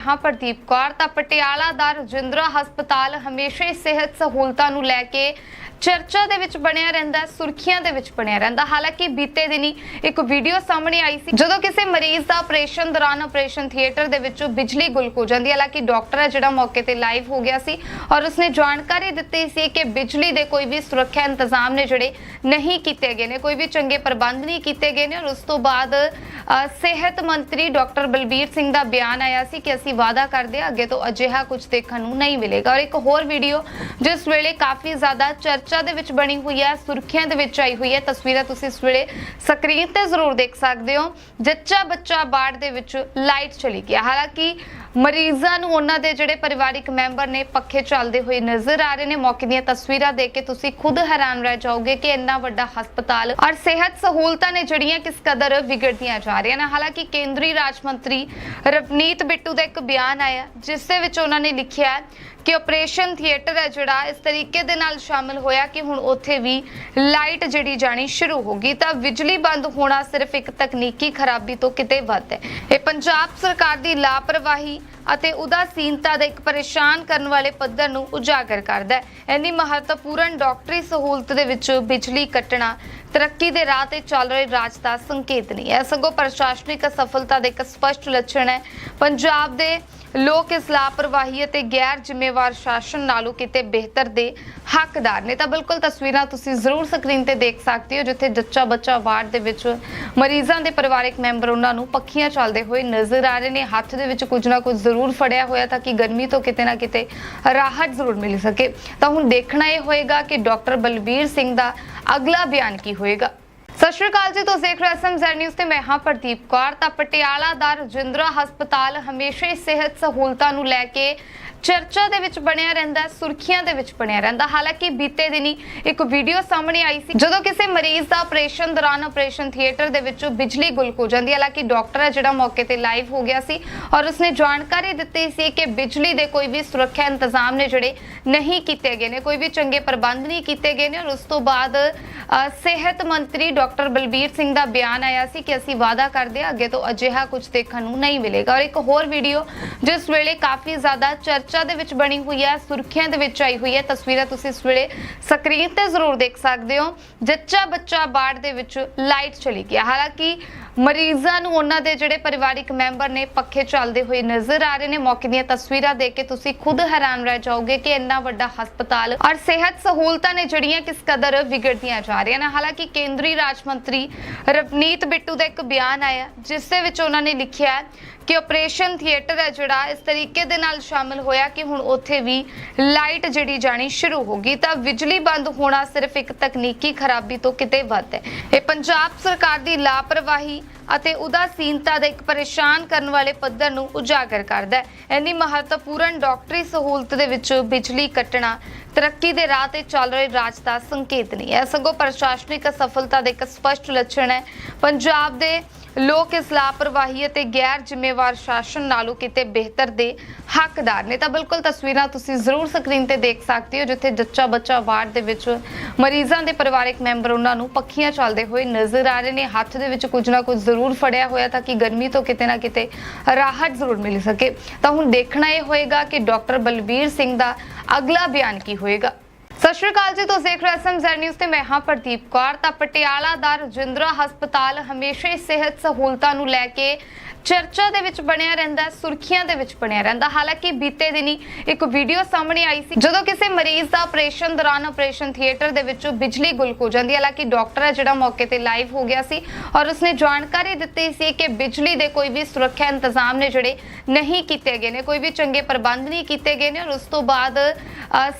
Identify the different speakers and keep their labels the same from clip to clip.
Speaker 1: ਹਾਂ, ਪ੍ਰਦੀਪ ਕੌਰ, ਤਾਂ ਪਟਿਆਲਾ ਦਾ ਰਜਿੰਦਰਾ ਹਸਪਤਾਲ ਹਮੇਸ਼ਾ ਹੀ ਸਿਹਤ ਸਹੂਲਤਾਂ ਨੂੰ ਲੈ ਕੇ ਚਰਚਾ ਦੇ ਵਿੱਚ ਬਣਿਆ ਰਹਿੰਦਾ ਹੈ, ਸੁਰਖੀਆਂ ਦੇ ਵਿੱਚ ਬਣਿਆ ਰਹਿੰਦਾ। ਹਾਲਾਂਕਿ ਬੀਤੇ ਦਿਨੀ ਇੱਕ ਵੀਡੀਓ ਸਾਹਮਣੇ ਆਈ ਸੀ। ਜਦੋਂ ਕਿਸੇ ਮਰੀਜ਼ ਦਾ ਆਪਰੇਸ਼ਨ ਦੌਰਾਨ ਆਪਰੇਸ਼ਨ ਥੀਏਟਰ ਦੇ ਵਿੱਚੋਂ ਬਿਜਲੀ ਗੁਲ ਹੋ ਜਾਂਦੀ ਹੈ ਹਾਲਾਂਕਿ ਡਾਕਟਰ ਹੈ ਜਿਹੜਾ ਮੌਕੇ ਤੇ ਲਾਈਵ ਹੋ ਗਿਆ ਸੀ ਔਰ ਉਸਨੇ ਜਾਣਕਾਰੀ ਦਿੱਤੀ ਸੀ ਕਿ ਬਿਜਲੀ ਦੇ ਕੋਈ ਵੀ ਸੁਰੱਖਿਆ ਇੰਤਜ਼ਾਮ ਨੇ ਜਿਹੜੇ ਨਹੀਂ ਕੀਤੇ ਗਏ ਨੇ ਕੋਈ ਵੀ ਚੰਗੇ ਪ੍ਰਬੰਧ ਨਹੀਂ ਕੀਤੇ ਗਏ ਨੇ ਔਰ ਉਸ ਤੋਂ ਬਾਅਦ ਸਿਹਤ ਮੰਤਰੀ ਡਾਕਟਰ ਬਲਬੀਰ ਸਿੰਘ ਦਾ ਬਿਆਨ ਆਇਆ ਸੀ ਕਿ ਅਸੀਂ ਵਾਅਦਾ ਕਰਦੇ ਹਾਂ ਅੱਗੇ ਤੋਂ ਅਜਿਹਾ ਕੁਝ ਦੇਖਣ ਨੂੰ ਨਹੀਂ ਮਿਲੇਗਾ। ਔਰ ਇੱਕ ਹੋਰ ਵੀਡੀਓ ਜਿਸ ਵੇਲੇ ਕਾਫੀ ਜ਼ਿਆਦਾ ਚਰਚਾ ਦੇ ਵਿੱਚ ਬਣੀ ਹੋਈ ਹੈ, ਸੁਰਖੀਆਂ ਦੇ ਵਿੱਚ ਆਈ ਹੋਈ ਹੈ। ਤਸਵੀਰਾਂ ਤੁਸੀਂ ਇਸ ਵੇਲੇ ਸਕਰੀਨ ਤੇ ਜ਼ਰੂਰ ਦੇਖ ਸਕਦੇ ਹੋ। ਜੱਚਾ ਬੱਚਾ ਬਾੜ ਦੇ ਵਿੱਚ ਲਾਈਟ ਚਲੀ ਗਿਆ। ਹਾਲਾਂਕਿ ਮਰੀਜ਼ਾਂ ਨੂੰ ਉਹਨਾਂ ਦੇ ਜਿਹੜੇ ਪਰਿਵਾਰਿਕ ਮੈਂਬਰ ਨੇ ਪੱਖੇ ਚੱਲਦੇ ਹੋਏ ਨਜ਼ਰ ਆ ਰਹੇ ਨੇ। ਮੌਕੇ ਦੀਆਂ ਤਸਵੀਰਾਂ ਦੇਖ ਕੇ ਤੁਸੀਂ ਖੁਦ ਹੈਰਾਨ ਰਹਿ ਜਾਓਗੇ ਕਿ ਇੰਨਾ ਵੱਡਾ ਹਸਪਤਾਲ ਔਰ ਸਿਹਤ ਸਹੂਲਤਾਂ ਨੇ ਜਿਹੜੀਆਂ ਕਿਸ ਕਦਰ ਵਿਗੜਦੀਆਂ ਜਾ ਰਹੀਆਂ ਨੇ। ਹਾਲਾਂਕਿ ਕੇਂਦਰੀ ਰਾਜ ਮੰਤਰੀ ਰਵਨੀਤ ਬਿੱਟੂ ਦਾ ਇੱਕ ਬਿਆਨ ਆਇਆ, ਜਿਸ ਦੇ ਵਿੱਚ ਉਹਨਾਂ ਨੇ ਲਿਖਿਆ ਕਿ ਆਪਰੇਸ਼ਨ ਥੀਏਟਰ ਹੈ ਜਿਹੜਾ, ਇਸ ਤਰੀਕੇ ਦੇ ਨਾਲ ਸ਼ਾਮਿਲ ਹੋਇਆ ਕਿ ਹੁਣ ਉੱਥੇ ਵੀ ਲਾਈਟ ਜਿਹੜੀ ਜਾਣੀ ਸ਼ੁਰੂ ਹੋ ਗਈ। ਤਾਂ ਬਿਜਲੀ ਬੰਦ ਹੋਣਾ ਸਿਰਫ ਇੱਕ ਤਕਨੀਕੀ ਖਰਾਬੀ ਤੋਂ ਕਿਤੇ ਵੱਧ ਹੈ। ਇਹ ਪੰਜਾਬ ਸਰਕਾਰ ਦੀ ਲਾਪਰਵਾਹੀ ਅਤੇ ਉਦਾਸੀਨਤਾ ਦਾ ਇੱਕ ਪਰੇਸ਼ਾਨ ਕਰਨ ਵਾਲੇ ਪੱਧਰ ਨੂੰ ਉਜਾਗਰ ਕਰਦਾ ਹੈ। ਇੰਨੀ ਮਹੱਤਵਪੂਰਨ ਡਾਕਟਰੀ ਸਹੂਲਤ ਦੇ ਵਿੱਚ ਬਿਜਲੀ ਕੱਟਣਾ, ਤਰੱਕੀ ਦੇ ਰਾਹ ਤੇ ਚੱਲ ਰਹੇ ਰਾਜ ਦਾ ਸੰਕੇਤ ਨਹੀਂ ਹੈ। ਸਗੋਂ ਪ੍ਰਸ਼ਾਸਨਿਕ ਅਸਫਲਤਾ ਦੇ ਇੱਕ ਸਪਸ਼ਟ ਲੱਛਣ ਹੈ। ਪੰਜਾਬ ਦੇ ਲੋਕ ਇਸ ਲਾਪਰਵਾਹੀ ਅਤੇ ਗੈਰ ਜ਼ਿੰਮੇਵਾਰ ਸ਼ਾਸਨ ਨਾਲੋਂ ਕਿਤੇ ਬਿਹਤਰ ਦੇ ਹੱਕਦਾਰ ਨੇ ਤਾਂ ਬਿਲਕੁਲ ਤਸਵੀਰਾਂ ਤੁਸੀਂ ਜ਼ਰੂਰ ਸਕਰੀਨ ਤੇ ਦੇਖ ਸਕਦੇ ਹੋ, ਜਿੱਥੇ ਜੱਚਾ ਬੱਚਾ ਵਾਰਡ ਦੇ ਵਿੱਚ ਮਰੀਜ਼ਾਂ ਦੇ ਪਰਿਵਾਰਕ ਮੈਂਬਰ ਉਹਨਾਂ ਨੂੰ ਪੱਖੀਆਂ ਚੱਲਦੇ ਹੋਏ ਨਜ਼ਰ ਆ ਰਹੇ ਨੇ। ਹੱਥ ਦੇ ਵਿੱਚ ਕੁਝ ਨਾ ਕੁਝ ਜ਼ਰੂਰ ਫੜਿਆ ਹੋਇਆ ਤਾਂ ਕਿ ਗਰਮੀ ਤੋਂ ਕਿਤੇ ਨਾ ਕਿਤੇ ਰਾਹਤ ਜ਼ਰੂਰ ਮਿਲ ਸਕੇ। ਤਾਂ ਹੁਣ ਦੇਖਣਾ ਇਹ ਹੋਏਗਾ ਕਿ ਡਾਕਟਰ ਬਲਬੀਰ ਸਿੰਘ ਦਾ ਅਗਲਾ ਬਿਆਨ ਕੀ ਹੋਏਗਾ। ਸਤਿ ਸ਼੍ਰੀ ਅਕਾਲ ਜੀ, ਤੁਸੀਂ ਦੇਖ ਰਹੇ ਹੋ ਨਿਊਜ਼ ਤੇ ਮੈਂ ਹਾਂ ਪ੍ਰਦੀਪ ਕੌਰ। ਤਾਂ ਪਟਿਆਲਾ ਦਾ ਰਜਿੰਦਰਾ ਹਸਪਤਾਲ ਹਮੇਸ਼ਾ ਹੀ ਸਿਹਤ ਸਹੂਲਤਾਂ ਨੂੰ ਲੈ ਕੇ ਚਰਚਾ ਦੇ ਵਿੱਚ ਬਣਿਆ ਰਹਿੰਦਾ ਹੈ, ਸੁਰਖੀਆਂ ਦੇ ਵਿੱਚ ਬਣਿਆ ਰਹਿੰਦਾ। ਹਾਲਾਂਕਿ ਬੀਤੇ ਦਿਨੀ ਇੱਕ ਵੀਡੀਓ ਸਾਹਮਣੇ ਆਈ ਸੀ। ਜਦੋਂ ਕਿਸੇ ਮਰੀਜ਼ ਦਾ ਆਪਰੇਸ਼ਨ ਦੌਰਾਨ ਆਪਰੇਸ਼ਨ ਥੀਏਟਰ ਦੇ ਵਿੱਚੋਂ ਬਿਜਲੀ ਗੁਲ ਹੋ ਜਾਂਦੀ ਹੈ ਹਾਲਾਂਕਿ ਡਾਕਟਰ ਹੈ ਜਿਹੜਾ ਮੌਕੇ ਤੇ ਲਾਈਵ ਹੋ ਗਿਆ ਸੀ ਔਰ ਉਸਨੇ ਜਾਣਕਾਰੀ ਦਿੱਤੀ ਸੀ ਕਿ ਬਿਜਲੀ ਦੇ ਕੋਈ ਵੀ ਸੁਰੱਖਿਆ ਇੰਤਜ਼ਾਮ ਨੇ ਜਿਹੜੇ ਨਹੀਂ ਕੀਤੇ ਗਏ ਨੇ ਕੋਈ ਵੀ ਚੰਗੇ ਪ੍ਰਬੰਧ ਨਹੀਂ ਕੀਤੇ ਗਏ ਨੇ ਔਰ ਉਸ ਤੋਂ ਬਾਅਦ ਸਿਹਤ ਮੰਤਰੀ ਡਾਕਟਰ ਬਲਬੀਰ ਸਿੰਘ ਦਾ ਬਿਆਨ ਆਇਆ ਸੀ ਕਿ ਅਸੀਂ ਵਾਅਦਾ ਕਰਦੇ ਹਾਂ ਅੱਗੇ ਤੋਂ ਅਜਿਹਾ ਕੁਝ ਦੇਖਣ ਨੂੰ ਨਹੀਂ ਮਿਲੇਗਾ। ਔਰ ਇੱਕ ਹੋਰ ਵੀਡੀਓ ਜਿਸ ਵੇਲੇ ਕਾਫੀ ਜ਼ਿਆਦਾ ਚਰਚਾ ਦੇ ਵਿੱਚ ਬਣੀ ਹੋਈ ਹੈ, ਸੁਰਖੀਆਂ ਦੇ ਵਿੱਚ ਆਈ ਹੋਈ ਹੈ। ਤਸਵੀਰਾਂ ਤੁਸੀਂ ਇਸ ਵੇਲੇ ਸਕਰੀਨ ਤੇ ਜ਼ਰੂਰ ਦੇਖ ਸਕਦੇ ਹੋ। ਜੱਚਾ ਬੱਚਾ ਬਾੜ ਦੇ ਵਿੱਚ ਲਾਈਟ ਚਲੀ ਗਿਆ। ਹਾਲਾਂਕਿ ਮਰੀਜ਼ਾਂ ਨੂੰ ਉਹਨਾਂ ਦੇ ਜਿਹੜੇ ਪਰਿਵਾਰਿਕ ਮੈਂਬਰ ਨੇ ਪੱਖੇ ਚੱਲਦੇ ਹੋਏ ਨਜ਼ਰ ਆ ਰਹੇ ਨੇ। ਮੌਕੇ ਦੀਆਂ ਤਸਵੀਰਾਂ ਦੇਖ ਕੇ ਤੁਸੀਂ ਖੁਦ ਹੈਰਾਨ ਰਹਿ ਜਾਓਗੇ ਕਿ ਇੰਨਾ ਵੱਡਾ ਹਸਪਤਾਲ ਔਰ ਸਿਹਤ ਸਹੂਲਤਾਂ ਨੇ ਜਿਹੜੀਆਂ ਕਿਸ ਕਦਰ ਵਿਗੜਦੀਆਂ ਜਾ ਰਹੀਆਂ ਨੇ। ਹਾਲਾਂਕਿ ਕੇਂਦਰੀ ਰਾਜ ਮੰਤਰੀ ਰਵਨੀਤ ਬਿੱਟੂ ਦਾ ਇੱਕ ਬਿਆਨ ਆਇਆ, ਜਿਸ ਦੇ ਵਿੱਚ ਉਹਨਾਂ ਨੇ ਲਿਖਿਆ ਕਿ ਆਪਰੇਸ਼ਨ ਥੀਏਟਰ ਹੈ ਜਿਹੜਾ, ਇਸ ਤਰੀਕੇ ਦੇ ਨਾਲ ਸ਼ਾਮਿਲ ਹੋਇਆ ਕਿ ਹੁਣ ਉੱਥੇ ਵੀ ਲਾਈਟ ਜਿਹੜੀ ਜਾਣੀ ਸ਼ੁਰੂ ਹੋ ਗਈ। ਤਾਂ ਬਿਜਲੀ ਬੰਦ ਹੋਣਾ ਸਿਰਫ ਇੱਕ ਤਕਨੀਕੀ ਖਰਾਬੀ ਤੋਂ ਕਿਤੇ ਵੱਧ ਹੈ। ਇਹ ਪੰਜਾਬ ਸਰਕਾਰ ਦੀ ਲਾਪਰਵਾਹੀ ਅਤੇ ਉਦਾਸੀਨਤਾ ਦੇ ਇੱਕ ਪਰੇਸ਼ਾਨ ਕਰਨ ਵਾਲੇ ਪੱਧਰ ਨੂੰ ਉਜਾਗਰ ਕਰਦਾ ਹੈ। ਇੰਨੀ ਮਹੱਤਵਪੂਰਨ ਡਾਕਟਰੀ ਸਹੂਲਤ ਦੇ ਵਿੱਚ ਬਿਜਲੀ ਕੱਟਣਾ ਤਰੱਕੀ ਦੇ ਰਾਹ ਤੇ ਚੱਲ ਰਹੇ ਰਾਜ ਦਾ ਸੰਕੇਤ ਨਹੀਂ ਹੈ। ਸਗੋਂ ਪ੍ਰਸ਼ਾਸਨਿਕ ਅਸਫਲਤਾ ਦੇ ਇੱਕ ਸਪਸ਼ਟ ਲੱਛਣ ਹੈ। ਪੰਜਾਬ ਦੇ ਲੋਕ ਇਸ ਲਾਪਰਵਾਹੀ ਅਤੇ ਗੈਰ ਜ਼ਿੰਮੇਵਾਰ ਸ਼ਾਸਨ ਨਾਲੋਂ ਕਿਤੇ ਬਿਹਤਰ ਦੇ ਹੱਕਦਾਰ ਨੇ। ਤਾਂ ਬਿਲਕੁਲ ਤਸਵੀਰਾਂ ਤੁਸੀਂ ਜ਼ਰੂਰ ਸਕਰੀਨ ਤੇ ਦੇਖ ਸਕਦੇ ਹੋ, ਜਿੱਥੇ ਜੱਚਾ ਬੱਚਾ ਵਾਰਡ ਦੇ ਵਿੱਚ ਮਰੀਜ਼ਾਂ ਦੇ ਪਰਿਵਾਰਕ ਮੈਂਬਰ ਉਹਨਾਂ ਨੂੰ ਪੱਖੀਆਂ ਚੱਲਦੇ ਹੋਏ ਨਜ਼ਰ ਆ ਰਹੇ ਨੇ। ਹੱਥ ਦੇ ਵਿੱਚ ਕੁਝ ਨਾ ਕੁਝ ਜ਼ਰੂਰ ਫੜਿਆ ਹੋਇਆ ਤਾਂ ਕਿ ਗਰਮੀ ਤੋਂ ਕਿਤੇ ਨਾ ਕਿਤੇ ਰਾਹਤ ਜ਼ਰੂਰ ਮਿਲ ਸਕੇ। ਤਾਂ ਹੁਣ ਦੇਖਣਾ ਇਹ ਹੋਏਗਾ ਕਿ ਡਾਕਟਰ ਬਲਬੀਰ ਸਿੰਘ ਦਾ ਅਗਲਾ ਬਿਆਨ ਕੀ ਹੋਏਗਾ। ਸਤਿ ਸ਼੍ਰੀ ਅਕਾਲ ਜੀ, ਤੁਸੀਂ ਦੇਖ ਰਹੇ ਐਸਐਮਜ਼ੈਡ ਨਿਊਜ਼ ਤੇ ਮੈਂ ਹਾਂ ਪ੍ਰਦੀਪ ਕੌਰ। ਤਾਂ ਪਟਿਆਲਾ ਦਾ ਰਜਿੰਦਰਾ ਹਸਪਤਾਲ ਹਮੇਸ਼ਾ ਹੀ ਸਿਹਤ ਸਹੂਲਤਾਂ ਨੂੰ ਲੈ ਕੇ ਚਰਚਾ ਦੇ ਵਿੱਚ ਬਣਿਆ ਰਹਿੰਦਾ ਹੈ, ਸੁਰਖੀਆਂ ਦੇ ਵਿੱਚ ਬਣਿਆ ਰਹਿੰਦਾ। ਹਾਲਾਂਕਿ ਬੀਤੇ ਦਿਨੀ ਇੱਕ ਵੀਡੀਓ ਸਾਹਮਣੇ ਆਈ ਸੀ ਜਦੋਂ ਕਿਸੇ ਮਰੀਜ਼ ਦਾ ਆਪਰੇਸ਼ਨ ਦੌਰਾਨ ਆਪਰੇਸ਼ਨ ਥੀਏਟਰ ਦੇ ਵਿੱਚੋਂ ਬਿਜਲੀ ਗੁਲਕ ਹੋ ਜਾਂਦੀ ਹੈ। ਹਾਲਾਂਕਿ ਡਾਕਟਰ ਹੈ ਜਿਹੜਾ ਮੌਕੇ ਤੇ ਲਾਈਵ ਹੋ ਗਿਆ ਸੀ ਔਰ ਉਸਨੇ ਜਾਣਕਾਰੀ ਦਿੱਤੀ ਸੀ ਕਿ ਬਿਜਲੀ ਦੇ ਕੋਈ ਵੀ ਸੁਰੱਖਿਆ ਇੰਤਜ਼ਾਮ ਨੇ ਜਿਹੜੇ ਨਹੀਂ ਕੀਤੇ ਗਏ ਨੇ ਕੋਈ ਵੀ ਚੰਗੇ ਪ੍ਰਬੰਧ ਨਹੀਂ ਕੀਤੇ ਗਏ ਨੇ ਔਰ ਉਸ ਤੋਂ ਬਾਅਦ